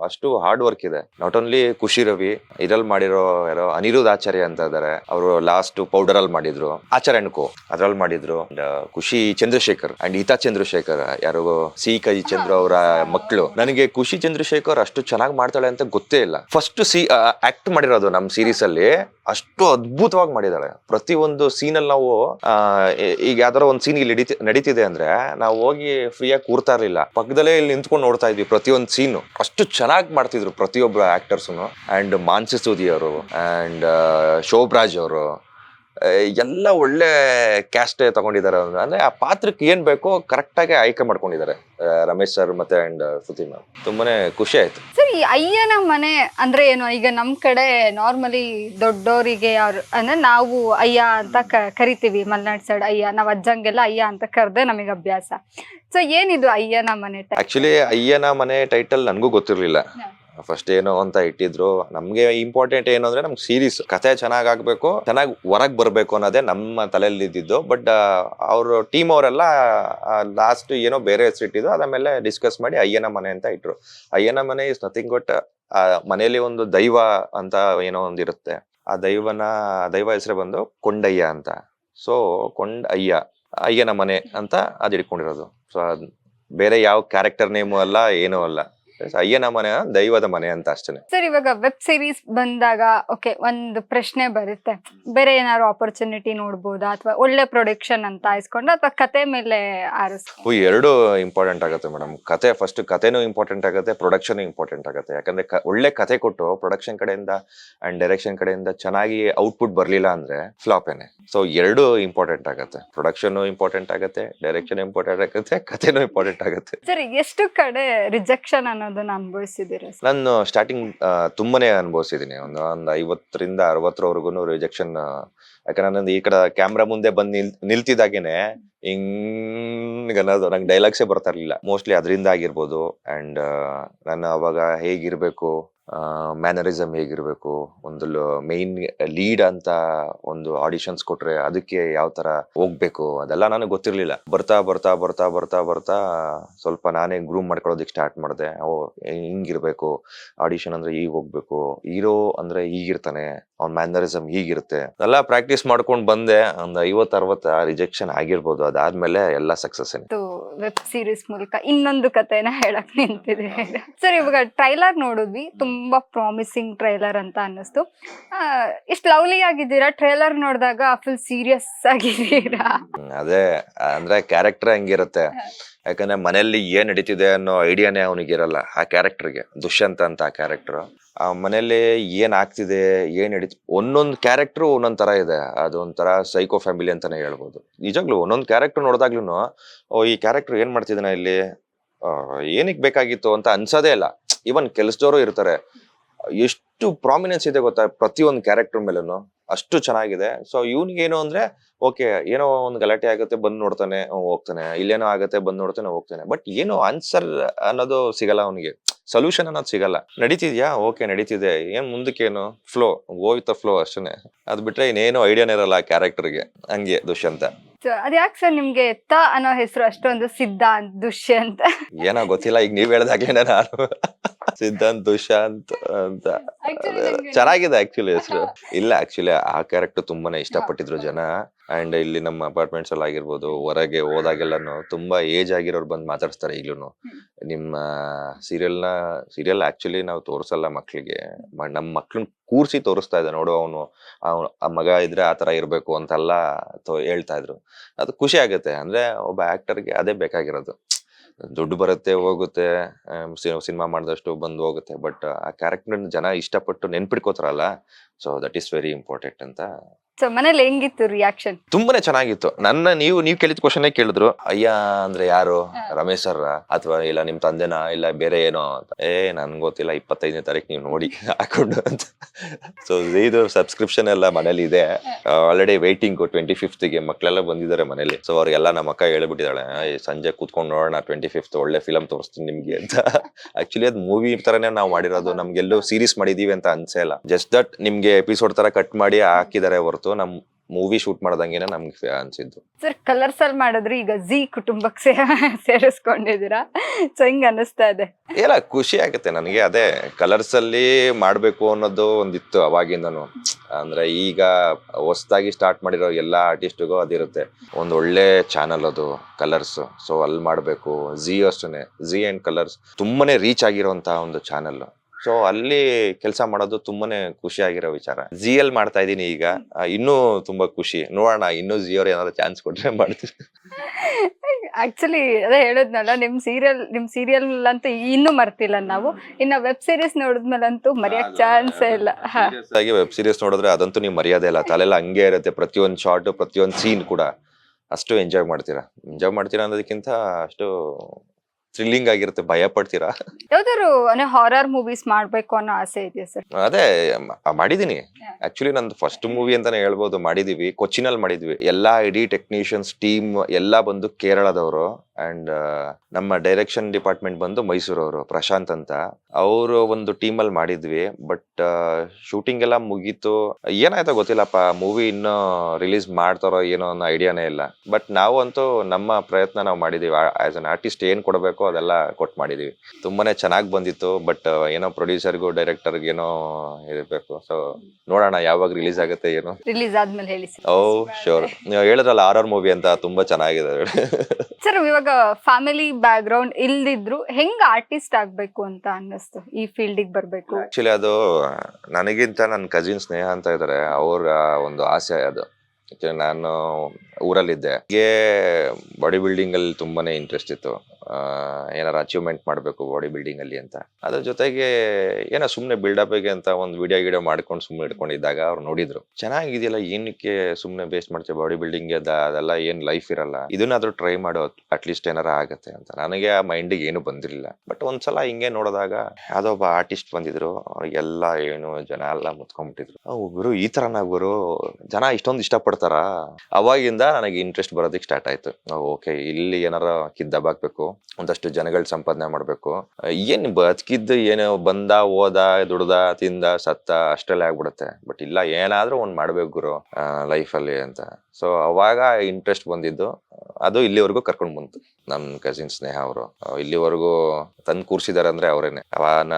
ಅಷ್ಟು ಹಾರ್ಡ್ ವರ್ಕ್ ಇದೆ. ನಾಟ್ ಓನ್ಲಿ ಖುಷಿ ರವಿ, ಇದ್ರಲ್ಲಿ ಮಾಡಿರೋ ಯಾರೋ ಅನಿರುದ್ ಆಚಾರ್ಯ ಅಂತ ಇದಾರೆ. ಅವರು ಲಾಸ್ಟ್ ಪೌಡರ್ ಅಲ್ಲಿ ಮಾಡಿದ್ರು. ಆಚಾರ್ಯ ಕೋ ಅದ್ರಲ್ಲಿ ಮಾಡಿದ್ರು. ಅಂಡ್ ಖುಷಿ ಚಂದ್ರಶೇಖರ್ ಅಂಡ್ ಹಿತಾ ಚಂದ್ರಶೇಖರ್, ಯಾರು ಸಿ ಕೈ ಚಂದ್ರ ಅವರ ಮಕ್ಕಳು ನನಗೆ ಖುಷಿ ಚಂದ್ರಶೇಖರ್ ಅಷ್ಟು ಚೆನ್ನಾಗಿ ಮಾಡ್ತಾಳೆ ಅಂತ ಗೊತ್ತೇ ಇಲ್ಲ. ಫಸ್ಟ್ ಸಿ ಆಕ್ಟ್ ಮಾಡಿರೋದು ನಮ್ಮ ಸೀರೀಸ್ ಅಲ್ಲಿ. ಅಷ್ಟು ಅದ್ಭುತವಾಗಿ ಮಾಡಿದ್ದಾಳೆ. ಪ್ರತಿ ಒಂದು ಸೀನ್ ಅಲ್ಲಿ ನಾವು ಈಗ ಯಾವ್ದಾರ ಒಂದು ಸೀನ್ ಇಲ್ಲಿ ನಡೀತಿ- ನಡೀತಿದೆ ಅಂದ್ರೆ ನಾವು ಹೋಗಿ ಫ್ರೀಯಾಗಿ ಕೂರ್ತಾ ಇರಲಿಲ್ಲ. ಪಕ್ಕದಲ್ಲೇ ಇಲ್ಲಿ ನಿಂತ್ಕೊಂಡು ನೋಡ್ತಾ ಇದ್ವಿ ಪ್ರತಿಯೊಂದು ಸೀನು ಅಷ್ಟು ಚೆನ್ನಾಗಿ ಮಾಡ್ತಿದ್ರು ಪ್ರತಿಯೊಬ್ಬ ಆಕ್ಟರ್ಸ್ನು ಅಂಡ್ ಮಾನ್ಸಿ ಸೂದಿ ಅವರು ಅಂಡ್ ಶೋಭರಾಜ್ ಅವರು ಎಲ್ಲ ಒಳ್ಳೆ ಕ್ಯಾಸ್ಟ್ ತಗೊಂಡಿದ್ದಾರೆ. ಅಂದ್ರೆ ಆ ಪಾತ್ರಕ್ಕೆ ಏನ್ ಬೇಕೋ ಕರೆಕ್ಟ್ ಆಗಿ ಆಯ್ಕೆ ಮಾಡ್ಕೊಂಡಿದ್ದಾರೆ ರಮೇಶ್ ಸರ್ ಮತ್ತೆ ಅಂಡ್ ಶ್ರುತಿ ಮ್ಯಾಮ್ ತುಂಬಾನೇ ಖುಷಿ ಆಯ್ತು. ಸರ್ ಈ ಅಯ್ಯನ ಮನೆ ಅಂದ್ರೆ ಏನು? ಈಗ ನಮ್ ಕಡೆ ನಾರ್ಮಲಿ ದೊಡ್ಡೋರಿಗೆ ಅವ್ರ ಅಂದ್ರೆ ನಾವು ಅಯ್ಯ ಅಂತ ಕರಿತೀವಿ ಮಲ್ನಾಡ್ ಸೈಡ್ ಅಯ್ಯ. ನಾವ್ ಅಜ್ಜಂಗೆಲ್ಲ ಅಯ್ಯ ಅಂತ ಕರೆದೆ ನಮಗೆ ಅಭ್ಯಾಸ. ಸೊ ಏನಿದು ಅಯ್ಯನ ಮನೆ? ಆಕ್ಚುಲಿ ಅಯ್ಯನ ಮನೆ ಟೈಟಲ್ ನನಗೂ ಗೊತ್ತಿರ್ಲಿಲ್ಲ. ಫಸ್ಟ್ ಏನೋ ಅಂತ ಇಟ್ಟಿದ್ರು. ನಮ್ಗೆ ಇಂಪಾರ್ಟೆಂಟ್ ಏನು ಅಂದ್ರೆ ನಮ್ಗೆ ಸೀರೀಸ್ ಕತೆ ಚೆನ್ನಾಗ್ ಆಗ್ಬೇಕು, ಚೆನ್ನಾಗಿ ಹೊರಗ್ ಬರ್ಬೇಕು ಅನ್ನೋದೇ ನಮ್ಮ ತಲೆಯಲ್ಲಿ ಇದ್ದಿದ್ದು. ಬಟ್ ಅವ್ರ ಟೀಮ್ ಅವರೆಲ್ಲ ಲಾಸ್ಟ್ ಏನೋ ಬೇರೆ ಹೆಸರು ಇಟ್ಟಿದ್ದು ಅದಾದ್ಮೇಲೆ ಡಿಸ್ಕಸ್ ಮಾಡಿ ಅಯ್ಯನ ಮನೆ ಅಂತ ಇಟ್ರು. ಅಯ್ಯನ ಮನೆ ಇಸ್ ನಥಿಂಗ್ ಬಟ್ ಮನೆಯಲ್ಲಿ ಒಂದು ದೈವ ಅಂತ ಏನೋ ಒಂದಿರುತ್ತೆ ಆ ದೈವನ ದೈವ ಹೆಸರು ಬಂದು ಕೊಂಡಯ್ಯ ಅಂತ. ಸೊ ಕೊಂಡ ಅಯ್ಯ ಅಯ್ಯನ ಮನೆ ಅಂತ ಅದು ಇಟ್ಕೊಂಡಿರೋದು. ಸೊ ಬೇರೆ ಯಾವ ಕ್ಯಾರೆಕ್ಟರ್ ನೇಮು ಅಲ್ಲ, ಏನೂ ಅಲ್ಲ. ಅಯ್ಯನ ಮನೆ ದೈವದ ಮನೆ ಅಂತ ಅಷ್ಟೇ ಸರ್ ಇವಾಗ ವೆಬ್ ಸೀರೀಸ್ ಬಂದಾಗ ಓಕೆ ಒಂದು ಪ್ರಶ್ನೆ ಬರುತ್ತೆ. ಬೇರೆ ಏನಾದ್ರು ಆಪರ್ಚುನಿಟಿ ನೋಡ್ಬೋದಾ? ಅಥವಾ ಒಳ್ಳೆ ಪ್ರೊಡಕ್ಷನ್ ಅಂತ ಆಯ್ಸ್ಕೊಂಡು ಅಥವಾ ಕತೆ ಮೇಲೆ ಆರಿಸ್ ಎರಡು ಇಂಪಾರ್ಟೆಂಟ್ ಆಗುತ್ತೆ ಮೇಡಮ್ ಕತೆ ಫಸ್ಟ್ ಕತೆನೂ ಇಂಪಾರ್ಟೆಂಟ್ ಆಗುತ್ತೆ ಪ್ರೊಡಕ್ಷನ್ ಇಂಪಾರ್ಟೆಂಟ್ ಆಗುತ್ತೆ. ಯಾಕಂದ್ರೆ ಒಳ್ಳೆ ಕತೆ ಕೊಟ್ಟು ಪ್ರೊಡಕ್ಷನ್ ಕಡೆಯಿಂದ ಅಂಡ್ ಡೈರೆಕ್ಷನ್ ಕಡೆಯಿಂದ ಚೆನ್ನಾಗಿ ಔಟ್ಪುಟ್ ಬರ್ಲಿಲ್ಲ ಅಂದ್ರೆ ಫ್ಲಾಪ್ ಏನೆ. ಸೊ ಎರಡು ಇಂಪಾರ್ಟೆಂಟ್ ಆಗುತ್ತೆ. ಪ್ರೊಡಕ್ಷನ್ ಇಂಪಾರ್ಟೆಂಟ್ ಆಗುತ್ತೆ ಡೈರೆಕ್ಷನ್ ಇಂಪಾರ್ಟೆಂಟ್ ಆಗುತ್ತೆ ಕತೆನೂ ಇಂಪಾರ್ಟೆಂಟ್ ಆಗುತ್ತೆ. ಸರ್ ಎಷ್ಟು ಕಡೆ ರಿಜೆಕ್ಷನ್ ಅನುಭವಿಸಿದಿರ ನಾನು ಸ್ಟಾರ್ಟಿಂಗ್ ತುಂಬಾನೇ ಅನುಭವಿಸಿದೀನಿ ಒಂದು ಒಂದು ಐವತ್ತರಿಂದ ಅರವತ್ತರವರೆಗೂ ರಿಜೆಕ್ಷನ್ ಯಾಕಂದ್ರೆ ನಾನು ಈ ಕಡೆ ಕ್ಯಾಮ್ರಾ ಮುಂದೆ ಬಂದ್ ನಿಲ್, ನಿಲ್ತಿದ್ದಾಗೇನೆ ಹಿಂಗ್ ಅನ್ನೋದು ನಂಗೆ ಡೈಲಾಗ್ಸೇ ಬರ್ತಾ ಇರ್ಲಿಲ್ಲ. ಮೋಸ್ಟ್ಲಿ ಅದರಿಂದ ಆಗಿರ್ಬೋದು ಅಂಡ್ ನಾನು ಅವಾಗ ಹೇಗಿರ್ಬೇಕು ಮ್ಯಾನರಿಸಮ್ ಹೇಗಿರ್ಬೇಕು, ಒಂದು ಮೇನ್ ಲೀಡ್ ಅಂತ ಒಂದು ಆಡಿಷನ್ಸ್ ಕೊಟ್ರೆ ಅದಕ್ಕೆ ಯಾವ ತರ ಹೋಗ್ಬೇಕು, ಅದೆಲ್ಲ ನನಗೆ ಗೊತ್ತಿರ್ಲಿಲ್ಲ. ಬರ್ತಾ ಬರ್ತಾ ಬರ್ತಾ ಬರ್ತಾ ಬರ್ತಾ ಸ್ವಲ್ಪ ನಾನೇ ಗ್ರೂಮ್ ಮಾಡ್ಕೊಳ್ಳೋದಕ್ಕೆ ಸ್ಟಾರ್ಟ್ ಮಾಡಿದೆ. ಓ ಹಿಂಗಿರ್ಬೇಕು ಆಡಿಷನ್ ಅಂದ್ರೆ ಈಗ ಹೋಗ್ಬೇಕು, ಹೀರೋ ಅಂದ್ರೆ ಹೀಗಿರ್ತಾನೆ. ಅವ್ನ ಮ್ಯಾನರಿಸಮ್ ಹೀಗಿರುತ್ತೆ. ಎಲ್ಲ ಪ್ರಾಕ್ಟೀಸ್ ಮಾಡ್ಕೊಂಡು ಬಂದೆ ಒಂದು ಐವತ್ ಅರವತ್ತ ರಿಜೆಕ್ಷನ್ ಆಗಿರ್ಬೋದು ಅದಾದ್ಮೇಲೆ ಎಲ್ಲ ಸಕ್ಸಸ್ ವೆಬ್ ಸೀರೀಸ್ ಮೂಲಕ ಇನ್ನೊಂದು ಕಥೆನ ಹೇಳಕ್ ನಿಂತಿದೆ. ಸರ್ ಇವಾಗ ಟ್ರೈಲರ್ ನೋಡಿದ್ವಿ ತುಂಬಾ ಪ್ರಾಮಿಸಿಂಗ್ ಟ್ರೈಲರ್ ಅಂತ ಅನ್ನಿಸ್ತು. ಇಷ್ಟು ಲವ್ಲಿ ಆಗಿದ್ದೀರಾ? ಟ್ರೈಲರ್ ನೋಡಿದಾಗ ಫುಲ್ ಸೀರಿಯಸ್ ಆಗಿದ್ದೀರಾ? ಅದೇ ಅಂದ್ರೆ ಕ್ಯಾರೆಕ್ಟರ್ ಹಂಗಿರುತ್ತೆ. ಯಾಕಂದ್ರೆ ಮನೆಯಲ್ಲಿ ಏನ್ ನಡೀತಿದೆ ಅನ್ನೋ ಐಡಿಯಾನೇ ಅವನಿಗೆ ಇರಲ್ಲ ಆ ಕ್ಯಾರೆಕ್ಟರ್ಗೆ ದುಷ್ಯಂತ ಅಂತ ಆ ಕ್ಯಾರೆಕ್ಟರ್ ಆ ಮನೆಯಲ್ಲಿ ಏನ್ ಆಗ್ತಿದೆ, ಏನ್ ನಡೀತಿ ಒಂದೊಂದು ಕ್ಯಾರೆಕ್ಟರ್ ಒಂದೊಂದ್ ತರ ಇದೆ. ಅದು ಸೈಕೋ ಫ್ಯಾಮಿಲಿ ಅಂತಾನೆ ಹೇಳ್ಬೋದು. ನಿಜಾಗ್ಲೂ ಒಂದೊಂದು ಕ್ಯಾರೆಕ್ಟರ್ ನೋಡಿದಾಗ್ಲೂ ಈ ಕ್ಯಾರೆಕ್ಟರ್ ಏನ್ ಮಾಡ್ತಿದ್ದಾನೆ ಇಲ್ಲಿ? ಏನಕ್ಕೆ ಏನಕ್ ಬೇಕಾಗಿತ್ತು ಅಂತ ಅನ್ಸೋದೇ ಇಲ್ಲ. ಇವನ್ ಕೆಲಸದವರು ಇರ್ತಾರೆ. ಎಷ್ಟು ಪ್ರಾಮಿನೆನ್ಸ್ ಇದೆ ಗೊತ್ತಾ ಪ್ರತಿಯೊಂದು ಕ್ಯಾರೆಕ್ಟರ್ ಮೇಲೂ ಅಷ್ಟು ಚೆನ್ನಾಗಿದೆ. ಸೊ ಇವ್ನಿಗೆ ಏನು ಅಂದ್ರೆ ಓಕೆ ಏನೋ ಒಂದು ಗಲಾಟೆ ಆಗುತ್ತೆ ಬಂದ್ ನೋಡ್ತಾನೆ ಹೋಗ್ತಾನೆ. ಇಲ್ಲೇನೋ ಆಗುತ್ತೆ ಬಂದ್ ನೋಡ್ತಾನೆ ಹೋಗ್ತಾನೆ. ಬಟ್ ಏನೋ ಆನ್ಸರ್ ಅನ್ನೋದು ಸಿಗಲ್ಲ ಅವನಿಗೆ. ಸೊಲ್ಯೂಷನ್ ಅನ್ನೋದು ಸಿಗಲ್ಲ. ನಡೀತಿದ್ಯಾ? ಓಕೆ ನಡೀತಿದೆ. ಏನ್ ಮುಂದಕ್ಕೇನು? ಫ್ಲೋ ಹೋಯ್ತ ಫ್ಲೋ ಅಷ್ಟೇ ಅದ್ ಬಿಟ್ರೆ ಇನ್ನೇನು ಐಡಿಯಾನೇ ಇರಲ್ಲ ಆ ಕ್ಯಾರೆಕ್ಟರ್ಗೆ ಹಂಗೆ ದುಷ್ಯಂತ ಅದ್ಯಾಕ್ ಸರ್ ನಿಮ್ಗೆ ತ ಅನ್ನೋ ಹೆಸರು ಅಷ್ಟೊಂದು ಸಿದ್ಧ ದುಷ್ಯಂತ ಏನೋ ಗೊತ್ತಿಲ್ಲ. ಈಗ ನೀವ್ ಹೇಳ್ದಾಗ್ಲೇನೆ ನಾನು. ಸಿದ್ಧಾಂತ್ ದುಶಾಂತ್ ಅಂತ ಚೆನ್ನಾಗಿದೆ ಆಕ್ಚುಲಿ ಹೆಸರು. ಇಲ್ಲ ಆಕ್ಚುಲಿ ಆ ಕ್ಯಾರೆಕ್ಟರ್ ತುಂಬಾನೇ ಇಷ್ಟಪಟ್ಟಿದ್ರು ಜನ. ಅಂಡ್ ಇಲ್ಲಿ ನಮ್ಮ ಅಪಾರ್ಟ್ಮೆಂಟ್ಸ್ ಅಲ್ಲಿ ಆಗಿರ್ಬೋದು ಹೊರಗೆ ಹೋದಾಗೆಲ್ಲನು ತುಂಬಾ ಏಜ್ ಆಗಿರೋರು ಬಂದು ಮಾತಾಡ್ಸ್ತಾರೆ ಈಗ್ಲೂ ನಿಮ್ಮ ಸೀರಿಯಲ್ನ ಸೀರಿಯಲ್ ಆಕ್ಚುಲಿ ನಾವು ತೋರಿಸಲ್ಲ ಮಕ್ಳಿಗೆ. ನಮ್ಮ ನಮ್ ಮಕ್ಳನ್ ಕೂರ್ಸಿ ತೋರಿಸ್ತಾ ಇದ್ದ. ನೋಡು ಅವನು ಆ ಮಗ ಇದ್ರೆ ಆತರ ಇರ್ಬೇಕು ಅಂತೆಲ್ಲ ಹೇಳ್ತಾ ಇದ್ರು. ಅದು ಖುಷಿ ಆಗುತ್ತೆ. ಅಂದ್ರೆ ಒಬ್ಬ ಆಕ್ಟರ್ಗೆ ಅದೇ ಬೇಕಾಗಿರೋದು. ದುಡ್ಡು ಬರುತ್ತೆ, ಹೋಗುತ್ತೆ ಸಿನಿಮಾ ಮಾಡಿದಷ್ಟು ಬಂದು ಹೋಗುತ್ತೆ. ಬಟ್, ಆ ಕ್ಯಾರೆಕ್ಟರ್ ಜನ ಇಷ್ಟಪಟ್ಟು ನೆನ್ಪಿಡ್ಕೋತಾರಲ್ಲ so, that is very important ಅಂತ ಸೊ ಮನೇಲಿ ಹೆಂಗಿತ್ತು ರಿಯಾಕ್ಷನ್ ತುಂಬಾನೇ ಚೆನ್ನಾಗಿತ್ತು. ನನ್ನ ನೀವು ನೀವು ಕೇಳಿದ ಕ್ವಶನ್ ಕೇಳಿದ್ರು ಅಯ್ಯ ಅಂದ್ರೆ ಯಾರು? ರಮೇಶ್ ಸರ್ ಅಥವಾ ಇಲ್ಲ ನಿಮ್ ತಂದೆನಾ? ಇಲ್ಲ ಬೇರೆ ಏನೋ? ಅಂತ. ಏ ನನ್ಗೆ ಗೊತ್ತಿಲ್ಲ ಇಪ್ಪತ್ತೈದನೇ ತಾರೀಕು ನೀವು ನೋಡಿ ಹಾಕೊಂಡು ಅಂತ. ಸೊ ಇದು ಸಬ್ಸ್ಕ್ರಿಪ್ಷನ್ ಎಲ್ಲ ಮನೇಲಿ ಇದೆ. ಆಲ್ರೆಡಿ ವೈಟಿಂಗ್ ಟ್ವೆಂಟಿ ಗೆ ಮಕ್ಕಳೆಲ್ಲ ಬಂದಿದ್ದಾರೆ ಮನೇಲಿ. ಸೊ ಅವ್ರಿಗೆಲ್ಲ ನಮ್ಮ ಅಕ್ಕ ಹೇಳ್ಬಿಟ್ಟಿದ್ದಾಳೆ ಸಂಜೆ ಕೂತ್ಕೊಂಡು ನೋಡೋಣ ಟ್ವೆಂಟಿ ಫಿಫ್ತ್ ಒಳ್ಳೆ ಫಿಲಮ್ ತೋರಿಸ್ತೀನಿ ನಿಮ್ಗೆ ಅಂತ. ಆಕ್ಚುಲಿ ಅದು ಮೂವಿ ತರನೇ ನಾವು ಮಾಡಿರೋದು. ನಮ್ಗೆಲ್ಲೂ ಸೀರೀಸ್ ಮಾಡಿದೀವಿ ಅಂತ ಅನ್ಸೇ ಇಲ್ಲ. ಜಸ್ಟ್ ದಟ್ ನಿಮ್ಗೆ ಎಪಿಸೋಡ್ ತರ ಕಟ್ ಮಾಡಿ ಹಾಕಿದ್ದಾರೆ ಹೊರತು. ನಮ್ ಮೂವಿ ಶೂಟ್ ಮಾಡ್ದಂಗೆನೆ ನಮ್ಗೆ ಅನ್ಸಿದ್ದು. ಸರ್ ಕಲರ್ಸ್ ಅಲ್ಲಿ ಮಾಡಿದ್ರೆ ಈಗ ಜಿ ಕುಟುಂಬಕ್ಕೆ ಸೇ ಸೇರಿಸ್ಕೊಂಡಿದ್ದೀರಾ? ಸೊ ಹಿಂಗ್ ಅನಿಸ್ತಾ ಇದೆ. ಎಲ್ಲ ಖುಷಿ ಆಗುತ್ತೆ ನನಗೆ. ಅದೇ ಕಲರ್ಸ್ ಅಲ್ಲಿ ಮಾಡ್ಬೇಕು ಅನ್ನೋದು ಒಂದಿತ್ತು ಅವಾಗಿಂದನು. ಅಂದ್ರೆ ಈಗ ಹೊಸದಾಗಿ ಸ್ಟಾರ್ಟ್ ಮಾಡಿರೋ ಎಲ್ಲಾ ಆರ್ಟಿಸ್ಟ್ಗೂ ಅದಿರುತ್ತೆ. ಒಂದ್ ಒಳ್ಳೆ ಚಾನಲ್ ಅದು ಕಲರ್ಸ್ ಸೊ ಅಲ್ಲಿ ಮಾಡ್ಬೇಕು. ಜಿ ಅಷ್ಟೇ ಜಿ ಅಂಡ್ ಕಲರ್ಸ್ ತುಂಬಾನೇ ರೀಚ್ ಆಗಿರುವಂತಹ ಒಂದು ಚಾನಲ್ ಸೊ ಅಲ್ಲಿ ಕೆಲಸ ಮಾಡೋದು ತುಂಬಾನೇ ಖುಷಿ ಆಗಿರೋ ವಿಚಾರ. ಜಿ ಎಲ್ ಮಾಡ್ತಾ ಇದೀನಿ ಈಗ. ಇನ್ನೂ ತುಂಬಾ ಖುಷಿ. ನೋಡೋಣ ಇನ್ನೂ ಜಿ ಅವ್ರು ಏನಾದ್ರು ಚಾನ್ಸ್ ಕೊಟ್ರೆ ಮಾಡ್ತೀನಿ. [LAUGHS] ಆಕ್ಚುಲಿ ಅದೇ ಹೇಳದ್ನಲ್ಲ ನಿಮ್ ಸೀರಿಯಲ್ ನಿಮ್ ಸೀರಿಯಲ್ ಅಂತೂ ಇನ್ನೂ ಮರ್ತಿಲ್ಲ ನಾವು. ಇನ್ನ ವೆಬ್ ಸೀರೀಸ್ ನೋಡಿದ್ಮೇಲಂತೂ ಮರೆಯಕ್ ಚಾನ್ಸ್ ಇಲ್ಲ. ಹಾಗೆ ವೆಬ್ ಸೀರೀಸ್ ನೋಡಿದ್ರೆ ಅದಂತೂ ನೀವು ಮರ್ಯಾದೆ ಇಲ್ಲ. ತಲೆಲ್ಲ ಹಂಗೆ ಇರುತ್ತೆ. ಪ್ರತಿಯೊಂದು ಶಾರ್ಟ್ ಪ್ರತಿಯೊಂದು ಸೀನ್ ಕೂಡ. ಅಷ್ಟು ಎಂಜಾಯ್ ಮಾಡ್ತೀರಾ? ಎಂಜಾಯ್ ಮಾಡ್ತೀರಾ ಅನ್ನೋದಕ್ಕಿಂತ ಅಷ್ಟು ಥ್ರಿಲ್ಲಿಂಗ್ ಆಗಿರುತ್ತೆ ಭಯ ಪಡ್ತೀರಾ ಯಾವ್ದಾದ್ರು ಅಂದ್ರೆ ಹಾರರ್ ಮೂವೀಸ್ ಮಾಡ್ಬೇಕು ಅನ್ನೋ ಆಸೆ ಇದೆಯಾ ಸರ್? ಅದೇ ಮ- ಮಾಡಿದೀನಿ. ಆಕ್ಚುಲಿ ನಂದು ಫಸ್ಟ್ ಮೂವಿ ಅಂತಾನೆ ಹೇಳ್ಬೋದು ಮಾಡಿದೀವಿ ಕೊಚ್ಚಿನಲ್ಲಿ ಮಾಡಿದ್ವಿ. ಎಲ್ಲಾ ಇಡೀ ಟೆಕ್ನಿಷಿಯನ್ಸ್ ಟೀಮ್ ಎಲ್ಲಾ ಬಂದು ಕೇರಳದವರು. ಅಂಡ್ ನಮ್ಮ ಡೈರೆಕ್ಷನ್ ಡಿಪಾರ್ಟ್ಮೆಂಟ್ ಬಂದು ಮೈಸೂರವರು ಪ್ರಶಾಂತ್ ಅಂತ. ಅವರು ಒಂದು ಟೀಮ್ ಅಲ್ಲಿ ಮಾಡಿದ್ವಿ ಬಟ್ ಶೂಟಿಂಗ್ ಎಲ್ಲ ಮುಗೀತು. ಏನಾಯ್ತೋ ಗೊತ್ತಿಲ್ಲಪ್ಪ ಮೂವಿ ಇನ್ನು ರಿಲೀಸ್ ಮಾಡ್ತಾರೋ ಏನೋ ಅನ್ನೋ ಐಡಿಯಾನೇ ಇಲ್ಲ. ಬಟ್ ನಾವು ಅಂತೂ ನಮ್ಮ ಪ್ರಯತ್ನ ನಾವು ಮಾಡಿದೀವಿ. ಆಸ್ ಅನ್ ಆರ್ಟಿಸ್ಟ್ ಏನ್ ಕೊಡಬೇಕು ಅದೆಲ್ಲ ಕೊಟ್ಟು ಮಾಡಿದೀವಿ. ತುಂಬಾನೇ ಚೆನ್ನಾಗಿ ಬಂದಿತ್ತು ಬಟ್ ಏನೋ ಪ್ರೊಡ್ಯೂಸರ್ಗೂ ಡೈರೆಕ್ಟರ್ಗೆ ಏನೋ ಇರಬೇಕು. ಸೊ ನೋಡೋಣ ಯಾವಾಗ ರಿಲೀಸ್ ಆಗುತ್ತೆ ಏನೋ. ರಿಲೀಸ್ ಆದ್ಮೇಲೆ ಹೇಳಿ ಓ ಶೋರ್ ನೀವು ಹೇಳಿದ್ರಲ್ಲ ಆರ್ ಮೂವಿ ಅಂತ ತುಂಬಾ ಚೆನ್ನಾಗಿದೆ. ಸರ್ ಇವಾಗ ಫ್ಯಾಮಿಲಿ ಬ್ಯಾಕ್ ಗ್ರೌಂಡ್ ಇಲ್ದಿದ್ರು ಹೆಂಗ್ ಆರ್ಟಿಸ್ಟ್ ಆಗ್ಬೇಕು ಅಂತ ಅನ್ನಿಸ್ತು ಈ ಫೀಲ್ಡಿಗೆ ಬರ್ಬೇಕು? ಆಕ್ಚುಲಿ ಅದು, ನನಗಿಂತ ನನ್ನ ಕಸಿನ್ ಸ್ನೇಹ ಅಂತ ಇದ್ದಾರೆ ಅವ್ರ ಒಂದು ಆಸೆ ಅದು. ನಾನು ಊರಲ್ಲಿದ್ದೆ. ಹೀಗೆ ಬಾಡಿ ಬಿಲ್ಡಿಂಗ್ ಅಲ್ಲಿ ತುಂಬಾನೇ ಇಂಟ್ರೆಸ್ಟ್ ಇತ್ತು. ಏನಾರ ಅಚೀವ್ಮೆಂಟ್ ಮಾಡಬೇಕು ಬಾಡಿ ಬಿಲ್ಡಿಂಗ್ ಅಲ್ಲಿ ಅಂತ. ಅದ್ರ ಜೊತೆಗೆ ಏನೋ ಸುಮ್ಮನೆ ಬಿಲ್ಡಪ್ಗೆ ಅಂತ ಒಂದು ವಿಡಿಯೋ ಗಿಡಿಯೋ ಮಾಡ್ಕೊಂಡು ಸುಮ್ಮನೆ ಇಟ್ಕೊಂಡಿದ್ದಾಗ ಅವ್ರು ನೋಡಿದ್ರು, ಚೆನ್ನಾಗಿದೆಯಲ್ಲ, ಏನಕ್ಕೆ ಸುಮ್ಮನೆ ಬೇಸ್ ಮಾಡ್ತೀವಿ ಬಾಡಿ ಬಿಲ್ಡಿಂಗ್ ಅದೆಲ್ಲ ಏನ್ ಲೈಫ್ ಇರಲ್ಲ. ಇದನ್ನಾದ್ರೂ ಟ್ರೈ ಮಾಡೋ ಅಟ್ಲೀಸ್ಟ್ ಏನಾರ ಆಗತ್ತೆ ಅಂತ. ನನಗೆ ಆ ಮೈಂಡಿಗೆ ಏನು ಬಂದಿರಲಿಲ್ಲ. ಬಟ್ ಒಂದ್ಸಲ ಹಿಂಗೆ ನೋಡಿದಾಗ ಯಾವ್ದೋ ಒಬ್ಬ ಆರ್ಟಿಸ್ಟ್ ಬಂದಿದ್ರು. ಅವ್ರಿಗೆಲ್ಲ ಏನು ಜನ ಎಲ್ಲ ಮುತ್ಕೊಂಡ್ಬಿಟ್ಟಿದ್ರು. ಗುರು, ಈ ತರನ ಗುರು. ಜನ ಇಷ್ಟೊಂದು ಇಷ್ಟಪಡ್ತಾರ? ಅವಾಗಿಂದ ನನಗೆ ಇಂಟ್ರೆಸ್ಟ್ ಬರೋದಕ್ಕೆ ಸ್ಟಾರ್ಟ್ ಆಯ್ತು. ಓಕೆ ಇಲ್ಲಿ ಏನಾರ ಕಿದ್ದಬಾಕ್ಬೇಕು ಒಂದಷ್ಟು ಜನಗಳು ಸಂಪಾದನೆ ಮಾಡ್ಬೇಕು. ಏನ್ ಬದುಕಿದ್ದು, ಏನು ಬಂದ, ಹೋದ, ದುಡ್ದ, ತಿಂದ, ಸತ್ತ ಅಷ್ಟೆಲ್ಲ ಆಗ್ಬಿಡುತ್ತೆ. ಬಟ್ ಇಲ್ಲ, ಏನಾದ್ರೂ ಒಂದ್ ಮಾಡ್ಬೇಕು ಗುರು ಲೈಫಲ್ಲಿ ಅಂತ. ಸೊ ಅವಾಗ ಇಂಟ್ರೆಸ್ಟ್ ಬಂದಿದ್ದು. ಅದು ಇಲ್ಲಿವರೆಗೂ ಕರ್ಕೊಂಡು ಬಂತು. ನಮ್ಮ ಕಸಿನ್ ಸ್ನೇಹ ಅವರು. ಇಲ್ಲಿವರೆಗೂ ತಂದು ಕೂರ್ಸಿದಾರೆ ಅಂದ್ರೆ ಅವರೇನೆ. ಅವನ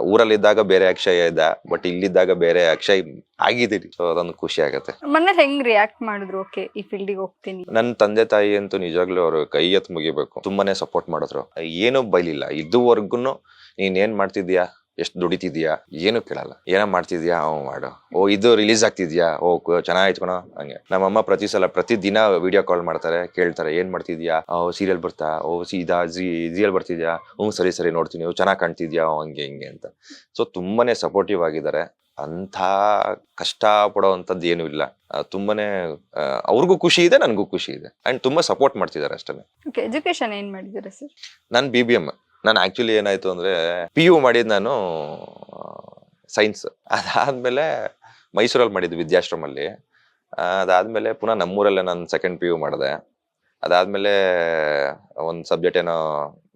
ಊರಲ್ಲಿದ್ದಾಗ ಬೇರೆ ಅಕ್ಷಯ ಇದ್ದ ಬಟ್ ಇಲ್ಲಿದ್ದಾಗ ಬೇರೆ ಅಕ್ಷಯ್ ಆಗಿದ್ದೀನಿ ಸೊ ಅದೊಂದು ಖುಷಿ ಆಗತ್ತೆ. ಮನೇಲಿ ಹೆಂಗ್ ರಿಯಾಕ್ಟ್ ಮಾಡಿದ್ರು? ಓಕೆ ಈ ಫೀಲ್ಡಿಗೆ ಹೋಗ್ತೀನಿ. ನನ್ನ ತಂದೆ ತಾಯಿ ಅಂತೂ ನಿಜವಾಗ್ಲೂ ಅವರು ಕೈ ಎತ್ತು ಮುಗಿಬೇಕು. ತುಂಬಾನೇ ಸಪೋರ್ಟ್ ಮಾಡಿದ್ರು. ಏನು ಬೈಲಿಲ್ಲ. ಇದುವರೆಗೂ ನೀನ್ ಏನ್ ಮಾಡ್ತಿದ್ಯಾ ಎಷ್ಟು ದುಡಿತಿದ್ಯಾ? ಏನು ಕೇಳಲ್ಲ. ಏನೋ ಮಾಡ್ತಿದ್ಯಾ? ಅವ್ ಮಾಡು. ಓ ಇದು ರಿಲೀಸ್ ಆಗ್ತಿದ್ಯಾ? ಓ ಚೆನ್ನಾಗಿತ್ತು ಕಣ ಹಂಗೆ. ನಮ್ಮಮ್ಮ ಪ್ರತಿ ಸಲ ಪ್ರತಿ ದಿನ ವಿಡಿಯೋ ಕಾಲ್ ಮಾಡ್ತಾರೆ ಕೇಳ್ತಾರೆ ಏನ್ ಮಾಡ್ತಿದ್ಯಾ? ಓ ಸೀರಿಯಲ್ ಬರ್ತಾ? ಓ ಸೀದಾ ಜಿ ಜಿಯಲ್ ಬರ್ತಿದ್ಯಾ? ಹ್ಞೂ ಸರಿ ಸರಿ ನೋಡ್ತೀನಿ. ಓ ಚೆನ್ನಾಗಿ ಕಾಣ್ತಿದ್ಯಾ? ಓ, ಹಂಗೆ ಹಿಂಗೆ ಅಂತ. ಸೊ ತುಂಬಾನೇ ಸಪೋರ್ಟಿವ್ ಆಗಿದ್ದಾರೆ. ಅಂಥ ಕಷ್ಟ ಪಡೋವಂಥದ್ದು ಏನೂ ಇಲ್ಲ. ತುಂಬಾನೇ ಅವ್ರಿಗೂ ಖುಷಿ ಇದೆ ನನಗೂ ಖುಷಿ ಇದೆ. ಅಂಡ್ ತುಂಬಾ ಸಪೋರ್ಟ್ ಮಾಡ್ತಿದ್ದಾರೆ ಅಷ್ಟೇ. ಓಕೆ ಎಜುಕೇಶನ್ ಏನ್ ಮಾಡಿದ್ದೀರಾ ಸರ್ ನಾನು ಬಿ ಬಿ ಎಂ ನಾನು ಆಕ್ಚುಲಿ ಏನಾಯ್ತು ಅಂದ್ರೆ ಪಿ ಯು ಮಾಡಿದ್ದು ನಾನು ಸೈನ್ಸ್ ಅದಾದ್ಮೇಲೆ ಮೈಸೂರಲ್ಲಿ ಮಾಡಿದ್ದು ವಿದ್ಯಾಶ್ರಮಲ್ಲಿ. ಅದಾದಮೇಲೆ ಪುನಃ ನಮ್ಮೂರಲ್ಲೇ ನಾನು ಸೆಕೆಂಡ್ ಪಿ ಯು ಮಾಡಿದೆ. ಅದಾದ್ಮೇಲೆ ಒಂದು ಸಬ್ಜೆಕ್ಟ್ ಏನೋ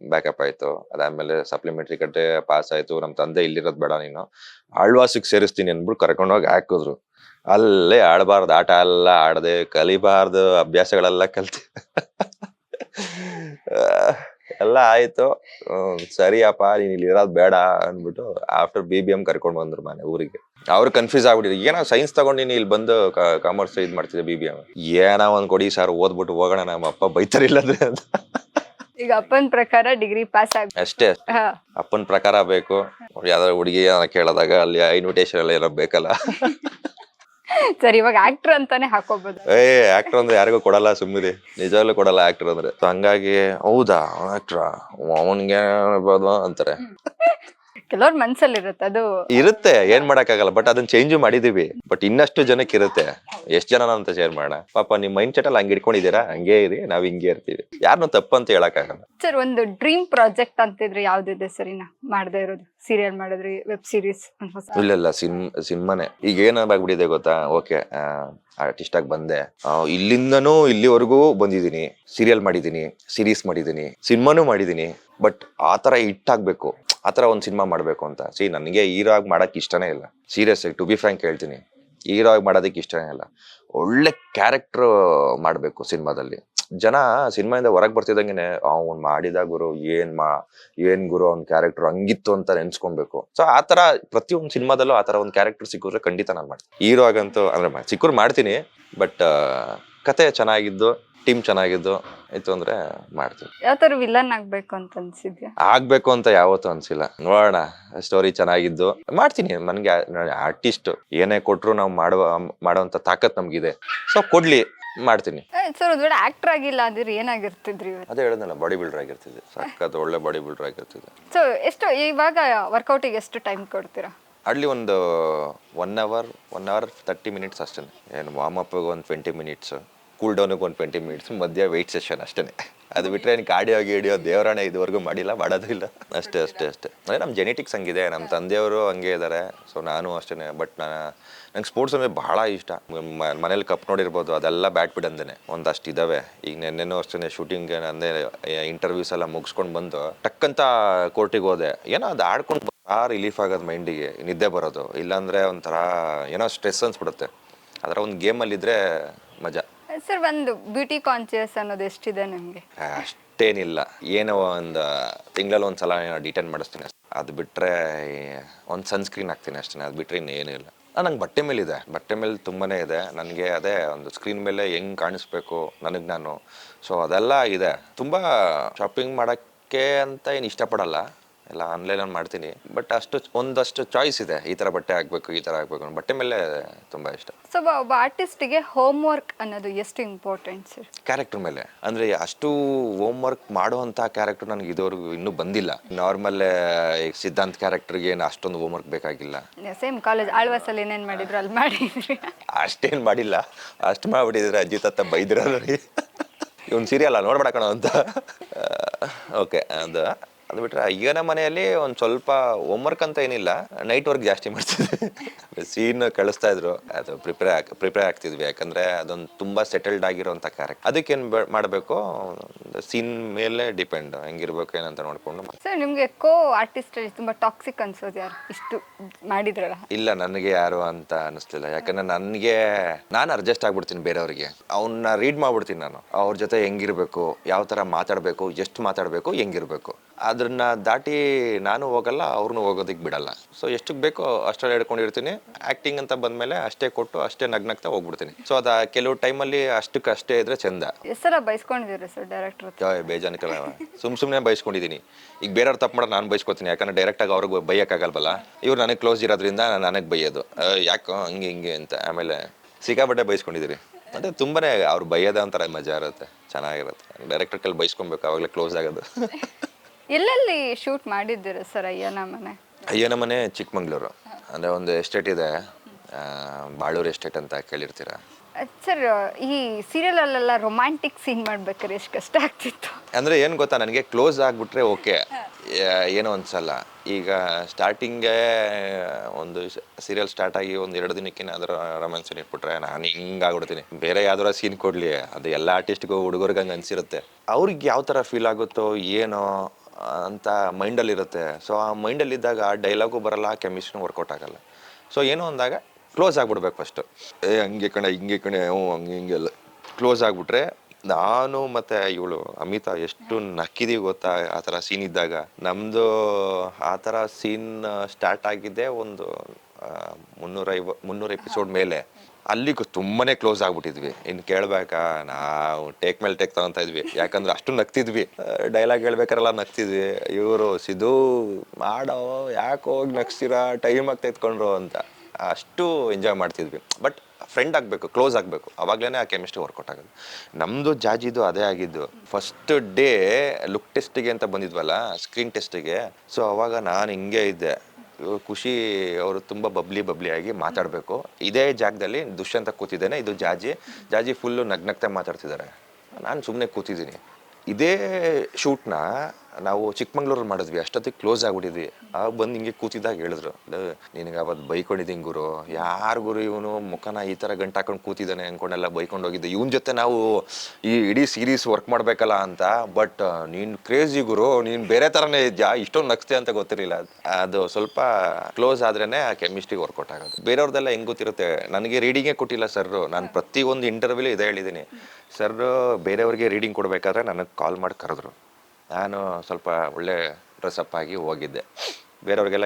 ಬ್ಯಾಕಪ್ ಆಯಿತು. ಅದಾದಮೇಲೆ ಸಪ್ಲಿಮೆಂಟ್ರಿ ಕಟ್ಟೆ ಪಾಸ್ ಆಯಿತು. ನಮ್ಮ ತಂದೆ ಇಲ್ಲಿರೋದು ಬೇಡ ನೀನು. ಆಳ್ವಾಸಿಗೆ ಸೇರಿಸ್ತೀನಿ ಅಂದ್ಬಿಟ್ಟು ಕರ್ಕೊಂಡೋಗಿ ಹಾಕಿದ್ರು. ಅಲ್ಲೇ ಆಡಬಾರ್ದು. ಆಟ ಎಲ್ಲ ಆಡದೆ, ಕಲಿಬಾರ್ದು, ಅಭ್ಯಾಸಗಳೆಲ್ಲ ಕಲ್ತಿ. ಎಲ್ಲ ಆಯ್ತು. ಸರಿಯಪ್ಪ ನೀನ್ ಇಲ್ಲಿ ಇರೋದ್ ಬೇಡ ಅಂದ್ಬಿಟ್ಟು ಆಫ್ಟರ್ ಬಿ ಬಿ ಎಂ ಕರ್ಕೊಂಡ್ ಬಂದ್ರು ಮನೆ ಊರಿಗೆ. ಅವ್ರು ಕನ್ಫ್ಯೂಸ್ ಆಗ್ಬಿಟ್ಟಿದ್ರು. ಏನೋ ಸೈನ್ಸ್ ತಗೊಂಡಿನಿ ಇಲ್ಲಿ ಬಂದು ಕಾಮರ್ಸ್ ಇದು ಮಾಡ್ತಿದ್ದೆ ಬಿ ಬಿ ಎಂ ಏನೋ ಒಂದ್ ಕೊಡಿ ಸರ್ ಓದ್ಬಿಟ್ಟು ಹೋಗೋಣ ನಮ್ಮ ಅಪ್ಪ ಬೈತಾರಿಲ್ಲ ಅಂದ್ರೆ ಅಂತ. ಈಗ ಅಪ್ಪನ ಪ್ರಕಾರ ಡಿಗ್ರಿ ಪಾಸ್ ಆಗ ಅಷ್ಟೇ. ಅಪ್ಪನ ಪ್ರಕಾರ ಬೇಕು. ಯಾವ್ದಾದ್ರು ಹುಡುಗಿ ಕೇಳಿದಾಗ ಅಲ್ಲಿ ಇನ್ವಿಟೇಷನ್ ಎಲ್ಲ ಏನೋ ಬೇಕಲ್ಲ. ಸರಿ ಇವಾಗ ಆಕ್ಟರ್ ಅಂತಾನೆ ಹಾಕೋಬಹುದು ಏ ಆಕ್ಟರ್ ಅಂದ್ರೆ ಯಾರಿಗೂ ಕೊಡಲ್ಲ ಸುಮ್ಮನೆ ನಿಜವಾಗ್ಲೂ ಕೊಡಲ್ಲ ಆಕ್ಟರ್ ಅಂದ್ರೆ. ಹಂಗಾಗಿ ಹೌದಾ ಆಕ್ಟ್ರ ಅವನ್ಗೆ ಅಂತಾರೆ. ಕೆಲವ್ರ ಮನ್ಸಲ್ಲಿರುತ್ತೆ ಅದು ಇರುತ್ತೆ ಏನ್ ಮಾಡಕ್ಕಾಗಲ್ಲ ಬಟ್ ಅದನ್ನ ಚೇಂಜ್ ಮಾಡಿದೀವಿ. ಬಟ್ ಇನ್ನಷ್ಟು ಜನಕ್ಕೆ ಇರುತ್ತೆ ಎಷ್ಟ್ ಜನ ಅಂತ ಶೇರ್ ಮಾಡೋಣ? ಪಾಪ ನಿಮ್ ಮೈಂಡ್ ಸೆಟ್ ಅಲ್ಲಿ ಹಂಗೆ ಇಟ್ಕೊಂಡಿದ್ದೀರಾ ಹಂಗೆ ಇರಿ ನಾವ್ ಹಿಂಗೆ ಇರ್ತೀವಿ. ಯಾರನ್ನೂ ತಪ್ಪು ಅಂತ ಹೇಳಕ್ಕಾಗಲ್ಲ. ಸರ್ ಒಂದು ಡ್ರೀಮ್ ಪ್ರಾಜೆಕ್ಟ್ ಅಂತಿದ್ರೆ ಯಾವ್ದಿದೆ ಸರ್ ಇನ್ನ? ಮಾಡದೇ ಇರೋದು ಸೀರಿಯಲ್ ಮಾಡಿದ್ರಿ ವೆಬ್ ಸೀರೀಸ್ ಇಲ್ಲ ಇಲ್ಲ ಸಿನ್ ಸಿನಿಮಾನೇ. ಈಗ ಏನಾಗ್ಬಿಟ್ಟಿದೆ ಗೊತ್ತಾ? ಓಕೆ ಆರ್ಟಿಸ್ಟ್ ಆಗಿ ಬಂದೆ. ಇಲ್ಲಿಂದನೂ ಇಲ್ಲಿವರೆಗೂ ಬಂದಿದ್ದೀನಿ. ಸೀರಿಯಲ್ ಮಾಡಿದ್ದೀನಿ ಸೀರೀಸ್ ಮಾಡಿದ್ದೀನಿ ಸಿನಿಮಾನೂ ಮಾಡಿದ್ದೀನಿ. ಬಟ್ ಆ ಥರ ಹಿಟ್ ಆಗ್ಬೇಕು. ಆ ಥರ ಒಂದು ಸಿನಿಮಾ ಮಾಡಬೇಕು ಅಂತ. ಸಿ ನನಗೆ ಹೀರೋ ಆಗಿ ಮಾಡೋಕ್ಕೆ ಇಷ್ಟನೇ ಇಲ್ಲ. ಸೀರಿಯಸ್ ಟು ಬಿ ಫ್ರ್ಯಾಂಕ್ ಹೇಳ್ತೀನಿ. ಹೀರೋ ಆಗಿ ಮಾಡೋದಕ್ಕೆ ಇಷ್ಟನೇ ಇಲ್ಲ. ಒಳ್ಳೆ ಕ್ಯಾರೆಕ್ಟ್ರ್ ಮಾಡಬೇಕು ಸಿನಿಮಾದಲ್ಲಿ. ಜನ ಸಿನಿಮಾಯಿಂದ ಹೊರಗೆ ಬರ್ತಿದ್ದಂಗೆ ಅವ್ನು ಮಾಡಿದ ಗುರು, ಏನ್ ಮಾ, ಏನ್ ಗುರು ಅವ್ನ ಕ್ಯಾರೆಕ್ಟರ್ ಹಂಗಿತ್ತು ಅಂತ ನೆನ್ಸ್ಕೊಬೇಕು. ಸೊ ಆ ತರ ಪ್ರತಿಯೊಂದು ಸಿನಿಮಾದಲ್ಲೂ ಆ ಥರ ಒಂದು ಕ್ಯಾರೆಕ್ಟರ್ ಸಿಕ್ಕಿದ್ರೆ ಖಂಡಿತ ನಾನು ಮಾಡ್ತೀನಿ. ಹೀರೋ ಆಗಂತೂ ಅಂದ್ರೆ ಸಿಕ್ಕರು ಮಾಡ್ತೀನಿ ಬಟ್ ಕತೆ ಚೆನ್ನಾಗಿದ್ದು ಟೀಮ್ ಚೆನ್ನಾಗಿದ್ದು ಇತ್ತು ಅಂದ್ರೆ ಮಾಡ್ತೀವಿ. ಯಾವ ತರ ವಿಲನ್ ಆಗ್ಬೇಕು ಅಂತ ಅನ್ಸಿದ್ಯಾ? ಆಗ್ಬೇಕು ಅಂತ ಯಾವತ್ತೂ ಅನ್ಸಿಲ್ಲ. ನೋಡೋಣ ಸ್ಟೋರಿ ಚೆನ್ನಾಗಿದ್ದು. ಮಾಡ್ತೀನಿ ನನ್ಗೆ ಆರ್ಟಿಸ್ಟ್ ಏನೇ ಕೊಟ್ರು ನಾವು ಮಾಡುವ ಮಾಡುವಂತ ತಾಕತ್ ನಮ್ಗಿದೆ. ಸೊ ಕೊಡ್ಲಿ ಮಾಡ್ತೀನಿ. ಸರ್ ಒಂದ್ ವೇಳೆ ಆಕ್ಟರ್ ಆಗಿಲ್ಲ ಅಂದ್ರೆ ಏನಾಗಿರ್ತಿದ್ರಿ ಇವತ್ತು ಅದೇ ಹೇಳಿದ್ನಲ್ಲ ಬಾಡಿ ಬಿಲ್ಡರ್ ಆಗಿರ್ತಿದ್ದೆ. ಸಖತ್ ಒಳ್ಳೆ ಬಾಡಿ ಬಿಲ್ಡರ್ ಆಗಿರ್ತಿದ್ದೆ. ಸೊ ಎಷ್ಟು ಇವಾಗ ವರ್ಕೌಟಿಗೆ ಎಷ್ಟು ಟೈಮ್ ಕೊಡ್ತೀರಾ? ಅಲ್ಲಿ ಒಂದು one hour one hour thirty minutes ಅಷ್ಟೇ ಏನು ವಾರ್ಮ್ ಅಪ್ಗೆ ಒಂದು ಟ್ವೆಂಟಿ ಮಿನಿಟ್ಸ್ ಕೂಲ್ ಡೌನಿಗೆ ಒಂದು ಟ್ವೆಂಟಿ ಮಿನಿಟ್ಸ್ ಮಧ್ಯ ವೆಯ್ಟ್ ಸೆಷನ್ ಅಷ್ಟೇ ಅದು ಬಿಟ್ಟರೆ ಏನು ಕಾರ್ಡಿಯೋ ಗೀಡಿಯೋ ದೇವರಾಣೆ ಇದುವರೆಗೂ ಮಾಡಿಲ್ಲ ಮಾಡೋದು ಇಲ್ಲ. ಅಷ್ಟೇ ಅಷ್ಟೇ ಅಷ್ಟೇ. ಅಂದರೆ ನಮ್ಮ ಜೆನೆಟಿಕ್ಸ್ ಹಂಗಿದೆ ನಮ್ಮ ತಂದೆಯವರು ಹಂಗೆ ಇದ್ದಾರೆ ಸೊ ನಾನು ಅಷ್ಟೇ ಬಟ್ ನಾನು ನಂಗೆ ಸ್ಪೋರ್ಟ್ಸ್ ಅಂದರೆ ಭಾಳ ಇಷ್ಟ. ಮನೇಲಿ ಕಪ್ ನೋಡಿರ್ಬೋದು ಅದೆಲ್ಲ ಬ್ಯಾಟ್ ಬಿಡ್ ಅಂದೇನೆ ಒಂದಷ್ಟು ಇದ್ದಾವೆ ಈಗ ನೆನ್ನೆನೂ ಅಷ್ಟೇ ಶೂಟಿಂಗ್ ಅಂದೇ ಇಂಟರ್ವ್ಯೂಸ್ ಎಲ್ಲ ಮುಗಿಸ್ಕೊಂಡು ಬಂದು ಟಕ್ಕಂತ ಕೋರ್ಟಿಗೆ ಹೋದೆ. ಏನೋ ಅದು ಆಡ್ಕೊಂಡು ಆ ರಿಲೀಫ್ ಆಗೋದು ಮೈಂಡಿಗೆ ನಿದ್ದೆ ಬರೋದು. ಇಲ್ಲಾಂದರೆ ಒಂಥರ ಏನೋ ಸ್ಟ್ರೆಸ್ ಅನ್ಸ್ಬಿಡುತ್ತೆ. ಅದರ ಒಂದು ಗೇಮಲ್ಲಿದ್ದರೆ ಮಜಾ. ಸರ್, ಒಂದು ಬ್ಯೂಟಿ ಕಾನ್ಶಿಯಸ್ ಅನ್ನೋದು ಎಷ್ಟಿದೆ ನಿಮಗೆ? ಅಷ್ಟೇನಿಲ್ಲ. ಏನೋ ಒಂದು ತಿಂಗಳಲ್ಲಿ ಒಂದು ಸಲ ಡಿಟೈನ್ ಮಾಡಿಸ್ತೀನಿ ಅದು ಬಿಟ್ಟರೆ ಒಂದು ಸನ್ಸ್ಕ್ರೀನ್ ಹಾಕ್ತೀನಿ ಅಷ್ಟೇ. ಅದು ಬಿಟ್ಟರೆ ಇನ್ನೇನು ಇಲ್ಲ. ನಂಗೆ ಬಟ್ಟೆ ಮೇಲೆ ಇದೆ ಬಟ್ಟೆ ಮೇಲೆ ತುಂಬಾ ಇದೆ. ನನಗೆ ಅದೇ ಒಂದು ಸ್ಕ್ರೀನ್ ಮೇಲೆ ಹೆಂಗೆ ಕಾಣಿಸ್ಬೇಕು ನನಗೆ ನಾನು. ಸೊ ಅದೆಲ್ಲ ಇದೆ. ತುಂಬ ಶಾಪಿಂಗ್ ಮಾಡೋಕ್ಕೆ ಅಂತ ಏನು ಇಷ್ಟಪಡಲ್ಲ. ಎಲ್ಲ ಆನ್ಲೈನಲ್ಲಿ ಮಾಡ್ತೀನಿ. ಬಟ್ ಅಷ್ಟು ಒಂದಷ್ಟು ಚಾಯ್ಸ್ ಇದೆ. ಈ ಥರ ಬಟ್ಟೆ ಹಾಕ್ಬೇಕು ಈ ಥರ ಹಾಕ್ಬೇಕು ಬಟ್ಟೆ ಮೇಲೆ ತುಂಬ ಇಷ್ಟ. ಸೊ ಒಬ್ಬ ಆರ್ಟಿಸ್ಟಿಗೆ ಹೋಮ್ ವರ್ಕ್ ಅನ್ನೋದು ಎಷ್ಟು ಇಂಪಾರ್ಟೆಂಟ್ ಸರ್ ಕ್ಯಾರೆಕ್ಟರ್ ಮೇಲೆ. ಅಂದ್ರೆ ಅಷ್ಟು ಹೋಮ್ ವರ್ಕ್ ಮಾಡುವಂತ ಕ್ಯಾರೆಕ್ಟರ್ ನನಗೆ ಇದುವರೆಗೂ ಇನ್ನೂ ಬಂದಿಲ್ಲ. ನಾರ್ಮಲ್ ಈಗ ಸಿದ್ಧಾಂತ್ ಕ್ಯಾರೆಕ್ಟರ್ಗೆ ಏನು ಅಷ್ಟೊಂದು ಹೋಮ್ ವರ್ಕ್ ಬೇಕಾಗಿಲ್ಲ ಸೇಮ್ ಕಾಲೇಜ್ ಆಳ್ವಾಸಲ್ಲಿ ಏನೇನ್ ಮಾಡಿದ್ರು ಅಲ್ಲಿ ಮಾಡಿದ್ರಿ? ಅಷ್ಟೇನು ಮಾಡಿಲ್ಲ. ಅಷ್ಟು ಮಾಡ್ಬಿಟ್ಟಿದ್ರೆ ಅಜ್ಜಿ ತತ್ತ ಬೈದಿರೋದು ಇವ್ನು ಸೀರಿಯಲ್ಲ ನೋಡ್ಬೇಡ ಕಣ ಅಂತ. ಓಕೆ ಅದು. ಅದು ಬಿಟ್ರೆ ನಮ್ಮ ಮನೆಯಲ್ಲಿ ಒಂದು ಸ್ವಲ್ಪ ಹೋಮ್ವರ್ಕ್ ಅಂತ ಏನಿಲ್ಲ ನೈಟ್ ವರ್ಕ್ ಜಾಸ್ತಿ ಮಾಡ್ತಿದ್ವಿ ಸೀನ್ ಕಳಿಸ್ತಾ ಇದ್ರು. ಅದು ಪ್ರಿಪೇರ್ ಪ್ರಿಪೇರ್ ಆಗ್ತಿದ್ವಿ. ಯಾಕಂದ್ರೆ ಅದೊಂದು ತುಂಬಾ ಸೆಟಲ್ಡ್ ಆಗಿರೋಂಥ ಕ್ಯಾರೆಕ್ಟರ್ ಅದಕ್ಕೇನು ಮಾಡಬೇಕು? ಸೀನ್ ಮೇಲೆ ಡಿಪೆಂಡ್ ಹೆಂಗಿರ್ಬೇಕು ಏನಂತ ನೋಡಿಕೊಂಡು ಸರ್ ನಿಮಗೆ ಕೋ ಆರ್ಟಿಸ್ಟ್ ತುಂಬಾ ಟಾಕ್ಸಿಕ್ ಅನ್ಸೋದು ಯಾರು? ಇಷ್ಟು ಮಾಡಿದ್ರಲ್ಲ. ಇಲ್ಲ ನನಗೆ ಯಾರು ಅಂತ ಅನಿಸ್ತಿಲ್ಲ ಯಾಕಂದ್ರೆ ನನಗೆ ನಾನು ಅಡ್ಜಸ್ಟ್ ಆಗ್ಬಿಡ್ತೀನಿ ಬೇರೆಯವ್ರಿಗೆ. ಅವನ್ನ ರೀಡ್ ಮಾಡ್ಬಿಡ್ತೀನಿ ನಾನು. ಅವ್ರ ಜೊತೆ ಹೆಂಗಿರ್ಬೇಕು ಯಾವ ಥರ ಮಾತಾಡಬೇಕು ಎಷ್ಟು ಮಾತಾಡಬೇಕು ಹೆಂಗಿರ್ಬೇಕು. ಅದನ್ನ ದಾಟಿ ನಾನು ಹೋಗಲ್ಲ ಅವ್ರನ್ನೂ ಹೋಗೋದಕ್ಕೆ ಬಿಡಲ್ಲ. ಸೊ ಎಷ್ಟಕ್ಕೆ ಬೇಕೋ ಅಷ್ಟರಲ್ಲಿ ಹಿಡ್ಕೊಂಡಿರ್ತೀನಿ. ಆ್ಯಕ್ಟಿಂಗ್ ಅಂತ ಬಂದಮೇಲೆ ಅಷ್ಟೇ ಕೊಟ್ಟು ಅಷ್ಟೇ ನಗ್ನಗ್ತಾ ಹೋಗ್ಬಿಡ್ತೀನಿ. ಸೊ ಅದ ಕೆಲವು ಟೈಮಲ್ಲಿ ಅಷ್ಟಕ್ಕೆ ಅಷ್ಟೇ ಇದ್ರೆ ಚಂದ. ಎಷ್ಟರ ಬೈಸ್ಕೊಂಡಿದ್ದೀರಿ ಸರ್ ಡೈರೆಕ್ಟರ್ ಬೇಜಾನಕಲ್ಲ ಸುಮ್ ಸುಮ್ಮನೆ ಬೈಸ್ಕೊಂಡಿದ್ದೀನಿ ಈಗ ಬೇರೆಯವ್ರು ತಪ್ಪು ಮಾಡೋ ನಾನು ಬೈಸ್ಕೊತೀನಿ. ಯಾಕಂದ್ರೆ ಡೈರೆಕ್ಟಾಗಿ ಅವ್ರಿಗೆ ಬೈಯೋಕ್ಕಾಗಲ್ವಲ್ಲ? ಇವ್ರು ನನಗೆ ಕ್ಲೋಸ್ ಇರೋದ್ರಿಂದ ನನಗೆ ಬೈಯೋದು. ಯಾಕೋ ಹಂಗೆ ಹಿಂಗೆ ಅಂತ. ಆಮೇಲೆ ಸಿಕ್ಕಾಪಟ್ಟೆ ಬೈಸ್ಕೊಂಡಿದ್ದೀರಿ ಅಂದ್ರೆ ತುಂಬಾನೇ ಅವ್ರು ಬೈಯೋದ ಒಂಥರ ಮಜಾ ಇರುತ್ತೆ. ಚೆನ್ನಾಗಿರುತ್ತೆ. ಡೈರೆಕ್ಟರ್ ಕೈಲಿ ಬೈಸ್ಕೊಬೇಕು ಅವಾಗಲೇ ಕ್ಲೋಸ್ ಆಗೋದು. [LAUGHS] ಎಲ್ಲೆಲ್ಲಿ ಶೂಟ್ ಮಾಡಿದ್ದೀರಾ ಸರ್ ಅಯ್ಯನ ಮನೆ? ಅಯ್ಯನ ಮನೆ ಚಿಕ್ಕಮಂಗ್ಳೂರು. ಅಂದ್ರೆ ಒಂದು ಎಸ್ಟೇಟ್ ಇದೆ. ಆ, ಬಾಳೂರು ಎಸ್ಟೇಟ್ ಅಂತ ಕೇಳಿರ್ತೀರ? ಸರ್ ಈ ಸೀರಿಯಲ್ ಅಲ್ಲೆಲ್ಲ ರೊಮ್ಯಾಂಟಿಕ್ ಸೀನ್ ಮಾಡ್ಬೇಕಾದ್ರೆ ಎಷ್ಟು ಕಷ್ಟ ಆಗ್ತಿತ್ತು? ಅಂದ್ರೆ ಏನ್ ಗೊತ್ತಾ ನನಗೆ ಕ್ಲೋಸ್ ಆಗ್ಬಿಟ್ರೆ ಓಕೆ ಏನೋ ಅನ್ಸಲ್ಲ ಈಗ ಸ್ಟಾರ್ಟಿಂಗೆ ಒಂದು ಸೀರಿಯಲ್ ಸ್ಟಾರ್ಟ್ ಆಗಿ ಒಂದು ಎರಡು ದಿನಕ್ಕೆ ಅದರ ರೊಮ್ಯಾನ್ಸ್ ಸೀನ್ ಇಟ್ಬಿಟ್ರೆ ನಾನು ಹಿಂಗಾಗ್ಬಿಡ್ತೀನಿ ಬೇರೆ ಯಾವ್ದಾರ ಸೀನ್ ಕೊಡ್ಲಿ. ಅದು ಎಲ್ಲ ಆರ್ಟಿಸ್ಟ್ಗೂ ಹುಡುಗರಿಗೆ ಹಂಗೆ ಅನ್ಸಿರುತ್ತೆ. ಅವ್ರಿಗೆ ಯಾವ ಥರ ಫೀಲ್ ಆಗುತ್ತೋ ಏನೋ ಅಂತ ಮೈಂಡಲ್ಲಿರುತ್ತೆ. ಸೊ ಆ ಮೈಂಡಲ್ಲಿದ್ದಾಗ ಆ ಡೈಲಾಗು ಬರಲ್ಲ ಕೆಮಿಸ್ಟ್ರಿನೂ ವರ್ಕೌಟ್ ಆಗಲ್ಲ. ಸೊ ಏನೋ ಅಂದಾಗ ಕ್ಲೋಸ್ ಆಗಿಬಿಡ್ಬೇಕು ಫಸ್ಟು ಏ ಹಂಗೆ ಕಣೆ ಹಿಂಗೆ ಕಣೆ ಹ್ಞೂ ಹಂಗೆ ಹಿಂಗೆಲ್ಲ ಕ್ಲೋಸ್ ಆಗಿಬಿಟ್ರೆ ನಾನು ಮತ್ತು ಇವಳು ಅಮಿತಾ ಎಷ್ಟು ನಕ್ಕಿದೀವಿ ಗೊತ್ತಾ ಆ ಥರ ಸೀನ್ ಇದ್ದಾಗ. ನಮ್ಮದು ಆ ಥರ ಸೀನ್ ಸ್ಟಾರ್ಟ್ ಆಗಿದ್ದೆ ಒಂದು ಆ, ಮುನ್ನೂರೈವ ಮುನ್ನೂರು ಎಪಿಸೋಡ್ ಮೇಲೆ. ಅಲ್ಲಿಗೂ ತುಂಬಾನೇ ಕ್ಲೋಸ್ ಆಗ್ಬಿಟ್ಟಿದ್ವಿ. ಇನ್ನು ಕೇಳಬೇಕಾ? ನಾವು ಟೇಕ್ ಮೇಲೆ ಟೇಕ್ ತಗೊಂತ ಇದ್ವಿ. ಯಾಕಂದ್ರೆ ಅಷ್ಟು ನಗ್ತಿದ್ವಿ. ಡೈಲಾಗ್ ಹೇಳ್ಬೇಕಾರೆಲ್ಲ ನಗ್ತಿದ್ವಿ. ಇವರು ಸಿದು ಮಾಡೋ, ಯಾಕೆ ಹೋಗಿ ನಗ್ಸ್ತೀರಾ? ಟೈಮ್ ಆಗಿ ತೆಗೆದುಕೊಂಡ್ರು ಅಂತ. ಅಷ್ಟು ಎಂಜಾಯ್ ಮಾಡ್ತಿದ್ವಿ. ಬಟ್ ಫ್ರೆಂಡ್ ಆಗಬೇಕು ಕ್ಲೋಸ್ ಆಗಬೇಕು. ಅವಾಗಲೇ ಆ ಕೆಮಿಸ್ಟ್ರಿ ವರ್ಕೌಟ್ ಆಗೋದು. ನಮ್ಮದು ಜಾಜಿದು ಅದೇ ಆಗಿದ್ದು. ಫಸ್ಟ್ ಡೇ ಲುಕ್ ಟೆಸ್ಟಿಗೆ ಅಂತ ಬಂದಿದ್ವಲ್ಲ ಸ್ಕ್ರೀನ್ ಟೆಸ್ಟಿಗೆ ಸೊ ಅವಾಗ ನಾನು ಹಿಂಗೆ ಇದ್ದೆ. ಖುಷಿ ಅವರು ತುಂಬ ಬಬ್ಲಿ ಬಬ್ಲಿ ಆಗಿ ಮಾತಾಡಬೇಕು. ಇದೇ ಜಾಗದಲ್ಲಿ ದುಷ್ಯಂತ ಕೂತಿದ್ದೇನೆ, ಇದು ಜಾಜಿ. ಜಾಜಿ ಫುಲ್ಲು ನಗ್ನಗ್ತಾ ಮಾತಾಡ್ತಿದ್ದಾರೆ. ನಾನು ಸುಮ್ಮನೆ ಕೂತಿದ್ದೀನಿ. ಇದೇ ಶೂಟ್ನ ನಾವು ಚಿಕ್ಕಮಂಗ್ಳೂರಲ್ಲಿ ಮಾಡಿದ್ವಿ, ಅಷ್ಟೊತ್ತಿಗೆ ಕ್ಲೋಸ್ ಆಗ್ಬಿಟ್ಟಿದ್ವಿ. ಆ ಬಂದು ಹಿಂಗೆ ಕೂತಿದ್ದಾಗ ಹೇಳಿದ್ರು ನಿನಗೆ ಅವತ್ತು ಬೈಕೊಂಡಿದ್ದೀನಿ ಗುರು. ಯಾರು ಗುರು ಇವನು? ಮುಖನ ಈ ಥರ ಗಂಟು ಹಾಕೊಂಡು ಕೂತಿದ್ದಾನೆ ಅಂದ್ಕೊಂಡೆಲ್ಲ ಬೈಕೊಂಡು ಹೋಗಿದ್ದೆ ಇವನ ಜೊತೆ ನಾವು ಈ ಇಡೀ ಸೀರೀಸ್ ವರ್ಕ್ ಮಾಡಬೇಕಲ್ಲ ಅಂತ ಬಟ್ ನೀನು ಕ್ರೇಜಿ ಗುರು. ನೀನು ಬೇರೆ ಥರನೇ ಇದ್ಯಾ? ಇಷ್ಟೊಂದು ನಗ್ಸ್ತೆ ಅಂತ ಗೊತ್ತಿರಲಿಲ್ಲ. ಅದು ಸ್ವಲ್ಪ ಕ್ಲೋಸ್ ಆದ್ರೇ ಆ ಕೆಮಿಸ್ಟ್ರಿ ವರ್ಕೌಟ್ ಆಗೋದು. ಬೇರೆಯವ್ರದ್ದೆಲ್ಲ ಹೆಂಗೆ ಗೊತ್ತಿರುತ್ತೆ? ನನಗೆ ರೀಡಿಂಗೇ ಕೊಟ್ಟಿಲ್ಲ ಸರ್ ನಾನು ಪ್ರತಿಯೊಂದು ಇಂಟರ್ವ್ಯೂಲಿ ಇದೇ ಹೇಳಿದ್ದೀನಿ. ಸರ್ ಬೇರೆಯವ್ರಿಗೆ ರೀಡಿಂಗ್ ಕೊಡಬೇಕಾದ್ರೆ ನನಗೆ ಕಾಲ್ ಮಾಡಿ ಕರೆದ್ರು. ನಾನು ಸ್ವಲ್ಪ ಒಳ್ಳೆ ಡ್ರೆಸ್ಅಪ್ ಆಗಿ ಹೋಗಿದ್ದೆ. ಬೇರೆಯವ್ರಿಗೆಲ್ಲ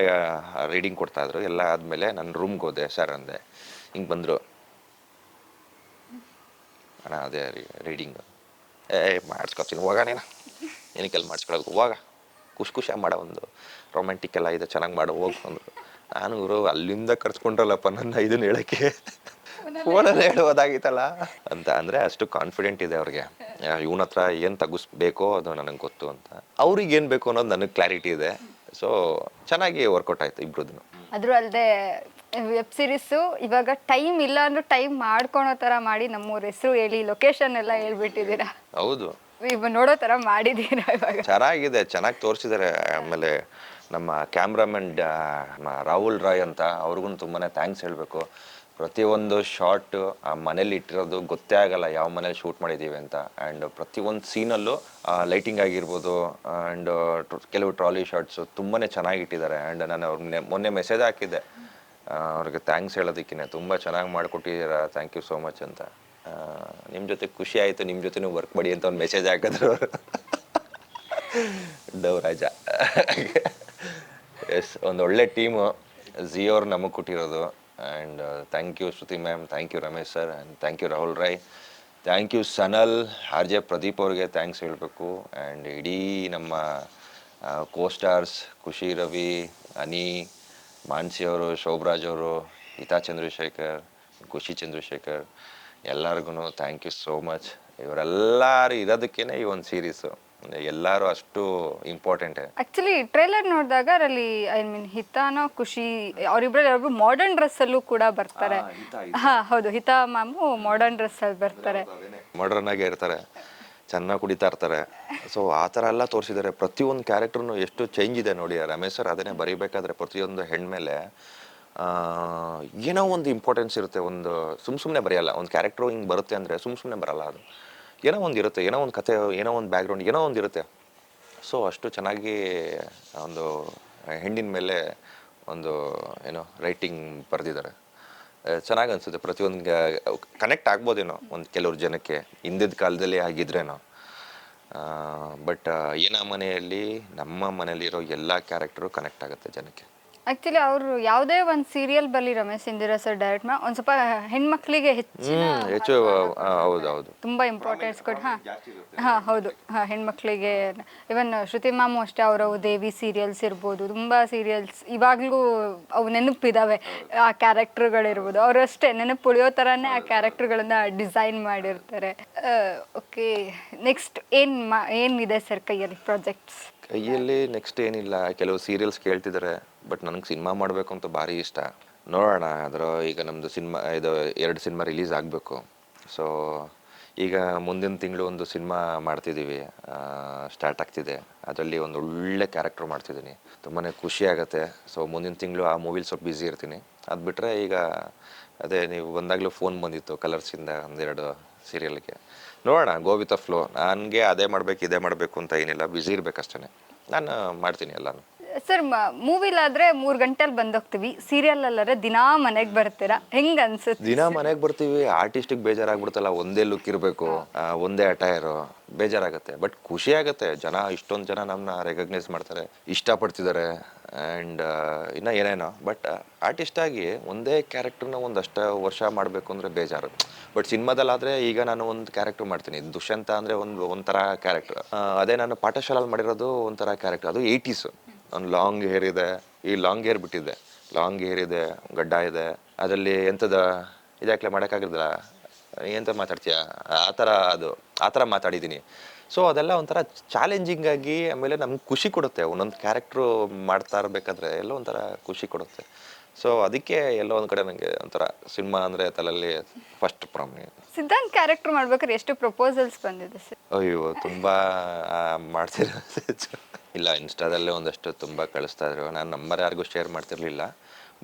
ರೀಡಿಂಗ್ ಕೊಡ್ತಾಯಿದ್ರು ಎಲ್ಲ ಆದಮೇಲೆ ನನ್ನ ರೂಮ್ಗೆ ಹೋದೆ ಸರ್ ಅಂದೆ. ಹಿಂಗೆ ಬಂದರು. ಅಣ್ಣ ಅದೇ ರೀಡಿಂಗ್ ಏ ಮಾಡಿಸ್ಕೊತೀನಿ ಹೋಗ ನೀನು. ಏನಕ್ಕೆಲ್ಲ ಮಾಡಿಸ್ಕೊಳ್ಳೋದು? ಹೋಗ. ಖುಷಿ ಖುಷಿಯಾಗಿ ಮಾಡೋ ಒಂದು. ರೊಮ್ಯಾಂಟಿಕ್ ಎಲ್ಲ ಇದೆ ಚೆನ್ನಾಗಿ ಮಾಡೋ ಹೋಗಿ ಅಂದರು. ನಾನು ಇವರು ಅಲ್ಲಿಂದ ಕರ್ಸ್ಕೊಂಡ್ರಲ್ಲಪ್ಪ ನನ್ನ ಇದನ್ನು ಹೇಳೋಕ್ಕೆ. ಫೋನಲ್ಲಿ ಹೇಳೋದಾಗಿತ್ತಲ್ಲ. ಅಂತ ಅಂದರೆ ಅಷ್ಟು ಕಾನ್ಫಿಡೆಂಟ್ ಇದೆ ಅವ್ರಿಗೆ. ಇವನ ಹತ್ರ ಏನು ತಗಿಸ್ಬೇಕೋ ಅದು ನನಗೆ ಗೊತ್ತು ಅಂತ. ಅವ್ರಿಗೆ ಏನು ಬೇಕು ಅನ್ನೋದು ನನಗೆ ಕ್ಲಾರಿಟಿ ಇದೆ. ಸೊ ಚೆನ್ನಾಗಿ ವರ್ಕೌಟ್ ಆಯ್ತು ಇಬ್ರದ್ದು ಅದ್ರ ಅಲ್ಲದೆ ವೆಬ್ ಸೀರೀಸು ಇವಾಗ ಟೈಮ್ ಇಲ್ಲ ಅಂದ್ರೆ ಟೈಮ್ ಮಾಡ್ಕೊಳೋ ಥರ ಮಾಡಿ ನಮ್ಮೂರ ಹೆಸರು ಹೇಳಿ ಲೊಕೇಶನ್ ಎಲ್ಲ ಹೇಳ್ಬಿಟ್ಟಿದ್ದೀರಾ? ಹೌದು. ಇವಾಗ ನೋಡೋ ಥರ ಮಾಡಿದ್ದೀರಾ ಇವಾಗ? ಚೆನ್ನಾಗಿದೆ ಚೆನ್ನಾಗಿ ತೋರಿಸಿದ್ದಾರೆ ಆಮೇಲೆ ನಮ್ಮ ಕ್ಯಾಮ್ರಾಮನ್ ರಾಹುಲ್ ರಾಯ್ ಅಂತ ಅವ್ರಿಗೂ ತುಂಬಾ ಥ್ಯಾಂಕ್ಸ್ ಹೇಳಬೇಕು. ಪ್ರತಿಯೊಂದು ಶಾರ್ಟ್ ಆ ಮನೇಲಿ ಇಟ್ಟಿರೋದು ಗೊತ್ತೇ ಆಗಲ್ಲ ಯಾವ ಮನೇಲಿ ಶೂಟ್ ಮಾಡಿದ್ದೀವಿ ಅಂತ. ಆ್ಯಂಡ್ ಪ್ರತಿಯೊಂದು ಸೀನಲ್ಲೂ ಲೈಟಿಂಗ್ ಆಗಿರ್ಬೋದು ಆ್ಯಂಡ್ ಕೆಲವು ಟ್ರಾಲಿ ಶಾರ್ಟ್ಸು ತುಂಬಾ ಚೆನ್ನಾಗಿಟ್ಟಿದ್ದಾರೆ ಆ್ಯಂಡ್ ನಾನು ಅವ್ರಿಗೆ ಮೊನ್ನೆ ಮೆಸೇಜ್ ಹಾಕಿದ್ದೆ. ಅವ್ರಿಗೆ ಥ್ಯಾಂಕ್ಸ್ ಹೇಳೋದಕ್ಕಿಂತ ತುಂಬ ಚೆನ್ನಾಗಿ ಮಾಡಿಕೊಟ್ಟಿದ್ದೀರಾ ಥ್ಯಾಂಕ್ ಯು ಸೋ ಮಚ್ ಅಂತ. ನಿಮ್ಮ ಜೊತೆ ಖುಷಿ ಆಯಿತು ನಿಮ್ಮ ಜೊತೆನೂ ವರ್ಕ್ ಮಾಡಿ ಅಂತ ಒಂದು ಮೆಸೇಜ್ ಹಾಕಿದ್ರು. [LAUGHS] ಡವ್ ರಾಜ. [LAUGHS] ಎಸ್ ಒಂದು ಒಳ್ಳೆ ಟೀಮು ಜಿಯೋರು ನಮಗೆ ಕೊಟ್ಟಿರೋದು. And thank you Shruti ma'am thank you Ramesh sir and thank you Rahul Rai thank you Sanal R J Pradeep ಅವ್ರಿಗೆ ಥ್ಯಾಂಕ್ಸ್ ಹೇಳಬೇಕು. ಆ್ಯಂಡ್ ಇಡೀ ನಮ್ಮ ಕೋ ಸ್ಟಾರ್ಸ್ ಖುಷಿ ರವಿ ಅನಿ ಮಾನ್ಸಿ ಅವರು ಶೋಭರಾಜ್ ಅವರು ಹಿತಾ ಚಂದ್ರಶೇಖರ್ ಖುಷಿ ಚಂದ್ರಶೇಖರ್ ಎಲ್ಲರಿಗೂ ಥ್ಯಾಂಕ್ ಯು ಸೋ ಮಚ್ ಇವರೆಲ್ಲರೂ ಇರೋದಕ್ಕೇ ಈ ಒಂದು ಸೀರೀಸು ಎಲ್ಲರೂ ಅಷ್ಟು ಇಂಪಾರ್ಟೆಂಟ್ ಆಕ್ಚುಲಿ ಟ್ರೇಲರ್ ನೋಡಿದಾಗ ಅದರಲ್ಲಿ ಐ ಮೀನ್ ಹಿತಾನೋ ಖುಷಿ ಅವರಿಬ್ಬರು ಮಾಡರ್ನ್ ಡ್ರೆಸ್ ಅಲ್ಲೂ ಕೂಡ ಬರ್ತಾರೆ. ಹಾ ಹೌದು ಹಿತಾ ಮ್ಯಾಮು ಮಾಡರ್ನ್ ಡ್ರೆಸ್ ಅಲ್ಲಿ ಬರ್ತಾರೆ. ಮಾಡರ್ನ್ ಆಗೇ ಇರ್ತಾರೆ ಚೆನ್ನಾಗಿ ಕುಡಿತಾ ಇರ್ತಾರೆ. ಸೊ ಆ ಥರ ಎಲ್ಲ ತೋರಿಸಿದ್ದಾರೆ. ಪ್ರತಿಯೊಂದು ಕ್ಯಾರೆಕ್ಟರ್ನು ಎಷ್ಟು ಚೇಂಜ್ ಇದೆ ನೋಡಿ ರಮೇಶ್ ಸರ್ ಅದನ್ನೇ ಬರೀಬೇಕಾದ್ರೆ ಪ್ರತಿಯೊಂದು ಹೆಣ್ಮೇಲೆ ಏನೋ ಒಂದು ಇಂಪಾರ್ಟೆನ್ಸ್ ಇರುತ್ತೆ. ಒಂದು ಸುಮ್ಮ ಸುಮ್ಮನೆ ಬರೆಯಲ್ಲ ಒಂದು ಕ್ಯಾರೆಕ್ಟ್ರು ಹಿಂಗೆ ಬರುತ್ತೆ ಅಂದರೆ ಸುಮ್ ಸುಮ್ಮನೆ ಬರಲ್ಲ ಅದು. ಏನೋ ಒಂದು ಇರುತ್ತೆ, ಏನೋ ಒಂದು ಕತೆ, ಏನೋ ಒಂದು ಬ್ಯಾಕ್ಗ್ರೌಂಡ್ ಏನೋ ಒಂದು ಇರುತ್ತೆ. ಸೊ ಅಷ್ಟು ಚೆನ್ನಾಗಿ ಒಂದು ಹೆಣ್ಣಿನ ಮೇಲೆ ಒಂದು, ಏನೋ ರೈಟಿಂಗ್ ಬರೆದಿದ್ದಾರೆ. ಚೆನ್ನಾಗಿ ಅನಿಸುತ್ತೆ, ಪ್ರತಿಯೊಂದು ಕನೆಕ್ಟ್ ಆಗ್ಬೋದೇನೋ ಒಂದು ಕೆಲವ್ರ ಜನಕ್ಕೆ ಹಿಂದಿನ ಕಾಲದಲ್ಲಿ ಆಗಿದ್ರೇನೋ. ಬಟ್ ಏನ ಮನೆಯಲ್ಲಿ, ನಮ್ಮ ಮನೆಯಲ್ಲಿರೋ ಎಲ್ಲ ಕ್ಯಾರೆಕ್ಟರು ಕನೆಕ್ಟ್ ಆಗುತ್ತೆ ಜನಕ್ಕೆ. ಆಕ್ಚುಲಿ ಅವರು ಯಾವುದೇ ಒಂದು ಸೀರಿಯಲ್ ಬಲ್ಲಿ ರಮೇಶ್ ಇಂದಿರಾ ಸರ್ ಡೈರೆಕ್ಟ್ ಮಾ ಒಂದು ಸ್ವಲ್ಪ ಹೆಣ್ಮಕ್ಳಿಗೆ ಹೆಚ್ಚಿನ ಹ್ಮ್ ಹೆಚ್ಚು ಹೌದು ಹೌದು. ತುಂಬಾ ಇಂಪಾರ್ಟೆನ್ಸ್ ಕೊಟ್ಟು ಹಾ ಹಾ ಹೌದು. ಹಾಂ ಹೆಣ್ಮಕ್ಳಿಗೆ ಇವನ್ ಶ್ರುತಿ ಮ್ಯಾಮು ಅಷ್ಟೇ ಅವರ ದೇವಿ ಸೀರಿಯಲ್ಸ್ ಇರ್ಬೋದು ತುಂಬಾ ಸೀರಿಯಲ್ಸ್ ಇವಾಗ್ಲೂ ಅವು ನೆನಪಿದಾವೆ. ಆ ಕ್ಯಾರೆಕ್ಟರ್ಗಳಿರ್ಬೋದು ಅವರು ಅಷ್ಟೇ ನೆನಪು ಉಳಿಯೋ ಥರನೇ ಆ ಕ್ಯಾರೆಕ್ಟ್ರ್ಗಳನ್ನ ಡಿಸೈನ್ ಮಾಡಿರ್ತಾರೆ. ಓಕೆ ನೆಕ್ಸ್ಟ್ ಏನು ಮಾ ಏನಿದೆ ಸರ್ ಕೈಯಲ್ಲಿ ಪ್ರಾಜೆಕ್ಟ್ಸ್ ಕೈಯಲ್ಲಿ ನೆಕ್ಸ್ಟ್ ಏನಿಲ್ಲ. ಕೆಲವು ಸೀರಿಯಲ್ಸ್ ಕೇಳ್ತಿದ್ದಾರೆ ಬಟ್ ನನಗೆ ಸಿನಿಮಾ ಮಾಡಬೇಕು ಅಂತ ಭಾರಿ ಇಷ್ಟ. ನೋಡೋಣ ಅದರ ಈಗ ನಮ್ಮದು ಸಿನಿಮಾ, ಇದು ಎರಡು ಸಿನಿಮಾ ರಿಲೀಸ್ ಆಗಬೇಕು. ಸೊ ಈಗ ಮುಂದಿನ ತಿಂಗಳು ಒಂದು ಸಿನಿಮಾ ಮಾಡ್ತಿದ್ದೀವಿ ಸ್ಟಾರ್ಟ್ ಆಗ್ತಿದೆ. ಅದರಲ್ಲಿ ಒಂದು ಒಳ್ಳೆ ಕ್ಯಾರೆಕ್ಟರ್ ಮಾಡ್ತಿದ್ದೀನಿ ತುಂಬಾ ಖುಷಿ ಆಗುತ್ತೆ. ಸೊ ಮುಂದಿನ ತಿಂಗಳು ಆ ಮೂವಿಲಿ ಸ್ವಲ್ಪ ಬ್ಯುಸಿ ಇರ್ತೀನಿ. ಅದು ಬಿಟ್ಟರೆ ಈಗ ಅದೇ ನೀವು ಬಂದಾಗಲೂ ಫೋನ್ ಬಂದಿತ್ತು ಕಲರ್ಸಿಂದ ಒಂದೆರಡು ಸೀರಿಯಲ್ಗೆ ನೋಡೋಣ ಗೋ ವಿತ್ ಫ್ಲೋ ನನಗೆ ಅದೇ ಮಾಡಬೇಕು, ಇದೇ ಮಾಡಬೇಕು ಅಂತ ಏನಿಲ್ಲ. ಬ್ಯುಸಿ ಇರಬೇಕಷ್ಟೇ ನಾನು ಮಾಡ್ತೀನಿ ಎಲ್ಲನೂ. ಸರ್ ಮೂವಿಲಾದ್ರೆ ಮೂರ್ ಗಂಟೆಲಿ ಬಂದೋಗ್ತೀವಿ. ಸೀರಿಯಲ್ ಅಲ್ಲಾದ್ರೆ ದಿನಾ ಮನೆಗ್ ಬರ್ತೀರಾ? ಹೆಂಗ್ ಅನ್ಸುತ್ತೆ? ದಿನ ಮನೆಗೆ ಬರ್ತೀವಿ. ಆರ್ಟಿಸ್ಟಿಗೆ ಬೇಜಾರಾಗ್ಬಿಡ್ತಲ್ಲ ಒಂದೇ ಲುಕ್ ಇರಬೇಕು ಒಂದೇ ಅಟೈರು, ಬೇಜಾರಾಗುತ್ತೆ. ಬಟ್ ಖುಷಿ ಆಗುತ್ತೆ. ಜನ, ಇಷ್ಟೊಂದು ಜನ ನಮ್ಮನ್ನ ರೆಕಗ್ನೈಸ್ ಮಾಡ್ತಾರೆ, ಇಷ್ಟಪಡ್ತಿದ್ದಾರೆ ಆ್ಯಂಡ್ ಇನ್ನು ಏನೇನೋ. ಬಟ್ ಆರ್ಟಿಸ್ಟ್ ಆಗಿ ಒಂದೇ ಕ್ಯಾರೆಕ್ಟರ್ನ ಒಂದಷ್ಟು ವರ್ಷ ಮಾಡಬೇಕು ಅಂದರೆ ಬೇಜಾರು. ಬಟ್ ಸಿನಿಮಾದಲ್ಲಾದರೆ ಈಗ ನಾನು ಒಂದು ಕ್ಯಾರೆಕ್ಟರ್ ಮಾಡ್ತೀನಿ. ದುಷ್ಯಂತ ಅಂದರೆ ಒಂದು, ಒಂಥರ ಕ್ಯಾರೆಕ್ಟರ್. ಅದೇ ನಾನು ಪಾಠಶಾಲಲ್ಲಿ ಮಾಡಿರೋದು ಒಂಥರ ಕ್ಯಾರೆಕ್ಟರ್. ಅದು ಏಯ್ಟೀಸು. ಒಂದು ಲಾಂಗ್ ಹೇರ್ ಇದೆ ಈ ಲಾಂಗ್ ಹೇರ್ ಬಿಟ್ಟಿದೆ. ಲಾಂಗ್ ಹೇರ್ ಇದೆ ಗಡ್ಡ ಇದೆ. ಅದರಲ್ಲಿ ಎಂಥದ ಇದಾಕ್ಲೆ ಮಾಡೋಕ್ಕಾಗಿಲ್ಲ ಎಂತ ಮಾತಾಡ್ತೀಯ? ಆ ಥರ ಅದು ಆ ಥರ ಮಾತಾಡಿದ್ದೀನಿ. ಸೊ ಅದೆಲ್ಲ ಒಂಥರ ಚಾಲೆಂಜಿಂಗ್ ಆಗಿ ಆಮೇಲೆ ನಮ್ಗೆ ಖುಷಿ ಕೊಡುತ್ತೆ. ಒಂದೊಂದು ಕ್ಯಾರೆಕ್ಟ್ರು ಮಾಡ್ತಾ ಇರಬೇಕಾದ್ರೆ ಎಲ್ಲೋ ಒಂಥರ ಖುಷಿ ಕೊಡುತ್ತೆ. ಸೊ ಅದಕ್ಕೆ ಎಲ್ಲೋ ಒಂದು ಕಡೆ ನನಗೆ ಒಂಥರ ಸಿನಿಮಾ ಅಂದರೆ ತಲೆಯಲ್ಲಿ ಫಸ್ಟ್ ಪ್ರಾಮಿನೆಂಟ್ ಸಿದ್ಧಾಂತ್ ಕ್ಯಾರೆಕ್ಟರ್ ಮಾಡ್ಬೇಕಾದ್ರೆ ಎಷ್ಟು ಪ್ರಪೋಸಲ್ಸ್ ಬಂದಿದೆ ಸರ್? ಅಯ್ಯೋ ತುಂಬ ಮಾಡ್ತಿರೋ ಇಲ್ಲ ಇನ್ಸ್ಟಾದಲ್ಲೇ ಒಂದಷ್ಟು ತುಂಬ ಕಳಿಸ್ತಾ ಇದ್ರು. ನಾನು ನಂಬರ್ ಯಾರಿಗೂ ಶೇರ್ ಮಾಡ್ತಿರ್ಲಿಲ್ಲ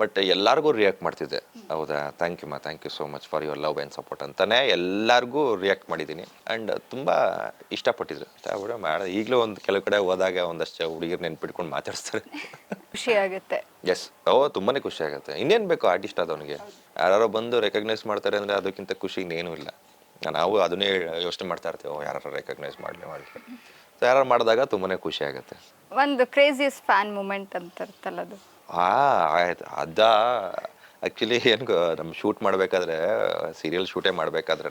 ಬಟ್ ಎಲ್ಲರಿಗೂ ರಿಯಾಕ್ಟ್ ಮಾಡ್ತಿದ್ದೆ. ಹೌದಾ? ಥ್ಯಾಂಕ್ ಯು ಮಾ thank you so much for your love and support ಅಂತಲೇ ಎಲ್ಲರಿಗೂ ರಿಯಾಕ್ಟ್ ಮಾಡಿದ್ದೀನಿ. ಆ್ಯಂಡ್ ತುಂಬ ಇಷ್ಟಪಟ್ಟಿದ್ರು. ಇಷ್ಟಪಟ್ಟು ಮಾಡ ಈಗಲೂ ಒಂದು ಕೆಲವು ಕಡೆ ಹೋದಾಗ ಒಂದಷ್ಟು ಹುಡುಗಿರು ನೆನ್ಪಿಟ್ಕೊಂಡು ಮಾತಾಡ್ತಾರೆ ಖುಷಿ ಆಗುತ್ತೆ. ಎಸ್ ಓ ತುಂಬಾ ಖುಷಿ ಆಗುತ್ತೆ. ಇನ್ನೇನು ಬೇಕು ಆರ್ಟಿಸ್ಟ್ ಆದವನಿಗೆ? ಯಾರು ಬಂದು ರೆಕಗ್ನೈಸ್ ಮಾಡ್ತಾರೆ ಅಂದರೆ ಅದಕ್ಕಿಂತ ಖುಷಿ ಇನ್ನೇನೂ ಇಲ್ಲ. ನಾವು ಅದನ್ನೇ ಯೋಚನೆ ಮಾಡ್ತಾ ಇರ್ತೀವಿ. ಓ ಯಾರು ರೆಕಗ್ನೈಸ್ ಮಾಡಲಿ ಮಾಡಲಿ. ಯಾರು ಮಾಡಿದಾಗ ತುಂಬಾನೇ ಖುಷಿ ಆಗುತ್ತೆ. ಒಂದು ಕ್ರೇಜಿಯಸ್ ಫ್ಯಾನ್ ಮೂಮೆಂಟ್ ಅಂತ ಇರ್ತಲ್ಲ ಅದು. ಆ ಆಯ್ತು. ಅದ ಆ್ಯಕ್ಚುಲಿ ಏನು ನಮ್ಮ ಶೂಟ್ ಮಾಡಬೇಕಾದ್ರೆ ಸೀರಿಯಲ್ ಶೂಟೇ ಮಾಡಬೇಕಾದ್ರೆ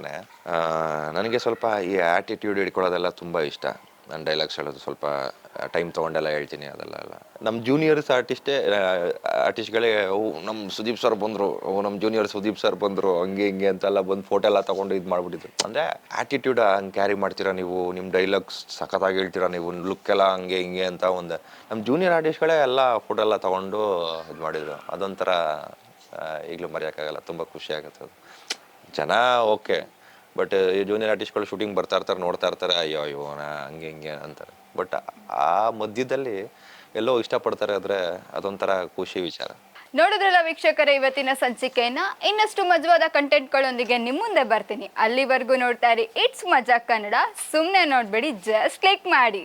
ನನಗೆ ಸ್ವಲ್ಪ ಈ ಆ್ಯಟಿಟ್ಯೂಡ್ ಹಿಡ್ಕೊಳ್ಳೋದೆಲ್ಲ ತುಂಬ ಇಷ್ಟ. ನನ್ನ ಡೈಲಾಗ್ಸ್ ಹೇಳೋದು ಸ್ವಲ್ಪ ಟೈಮ್ ತೊಗೊಂಡೆಲ್ಲ ಹೇಳ್ತೀನಿ, ಅದೆಲ್ಲ ಎಲ್ಲ. ನಮ್ಮ ಜೂನಿಯರ್ಸ್ ಆರ್ಟಿಸ್ಟೇ ಆರ್ಟಿಸ್ಟ್ಗಳೇ ಅವು ನಮ್ಮ ಸುದೀಪ್ ಸರ್ ಬಂದರು, ಓ ನಮ್ಮ ಜೂನಿಯರ್ ಸುದೀಪ್ ಸರ್ ಬಂದರು, ಹಂಗೆ ಹಿಂಗೆ ಅಂತೆಲ್ಲ ಬಂದು ಫೋಟೋ ಎಲ್ಲ ತೊಗೊಂಡು ಇದು ಮಾಡಿಬಿಟ್ಟಿದ್ರು. ಅಂದರೆ ಆ್ಯಟಿಟ್ಯೂಡ್ ಹಂಗೆ ಕ್ಯಾರಿ ಮಾಡ್ತೀರಾ ನೀವು? ನಿಮ್ಮ ಡೈಲಾಗ್ಸ್ ಸಖತ್ತಾಗಿ ಹೇಳ್ತೀರಾ ನೀವು? ಲುಕ್ ಎಲ್ಲ ಹಂಗೆ ಹಿಂಗೆ ಅಂತ ಒಂದು ನಮ್ಮ ಜೂನಿಯರ್ ಆರ್ಟಿಸ್ಟ್ಗಳೇ ಎಲ್ಲ ಫೋಟೋ ಎಲ್ಲ ತೊಗೊಂಡು ಇದು ಮಾಡಿದ್ರು. ಅದೊಂಥರ ಈಗಲೂ ಮರೆಯೋಕ್ಕಾಗಲ್ಲ. ತುಂಬ ಖುಷಿ ಆಗುತ್ತೆ ಅದು. ಜನ ಓಕೆ ಬಟ್ ಈ ಜೂನಿಯರ್ ಆರ್ಟಿಸ್ಟ್ಗಳು ಶೂಟಿಂಗ್ ಬರ್ತಾ ಇರ್ತಾರೆ, ನೋಡ್ತಾ ಇರ್ತಾರೆ, ಅಯ್ಯೋ ಅಯ್ಯೋ, ನಾ ಹಂಗೆ, ಹಿಂಗೆ ಅಂತಾರೆ. ಬಟ್ ಆ ಮಧ್ಯದಲ್ಲಿ ಎಲ್ಲೋ ಇಷ್ಟಪಡ್ತಾರೆ ಆದರೆ ಅದೊಂಥರ ಖುಷಿ ವಿಚಾರ. ನೋಡಿದ್ರಲ್ಲ ವೀಕ್ಷಕರೇ, ಇವತ್ತಿನ ಸಂಚಿಕೆಯನ್ನ? ಇನ್ನಷ್ಟು ಮಜವಾದ ಕಂಟೆಂಟ್ಗಳೊಂದಿಗೆ ನಿಮ್ಮ ಮುಂದೆ ಬರ್ತೀನಿ. ಅಲ್ಲಿವರೆಗೂ ನೋಡ್ತಾ ಇರಿ ಇಟ್ಸ್ ಮಜಾ ಕನ್ನಡ. ಸುಮ್ಮನೆ ನೋಡಬೇಡಿ ಜಸ್ಟ್ ಕ್ಲಿಕ್ ಮಾಡಿ.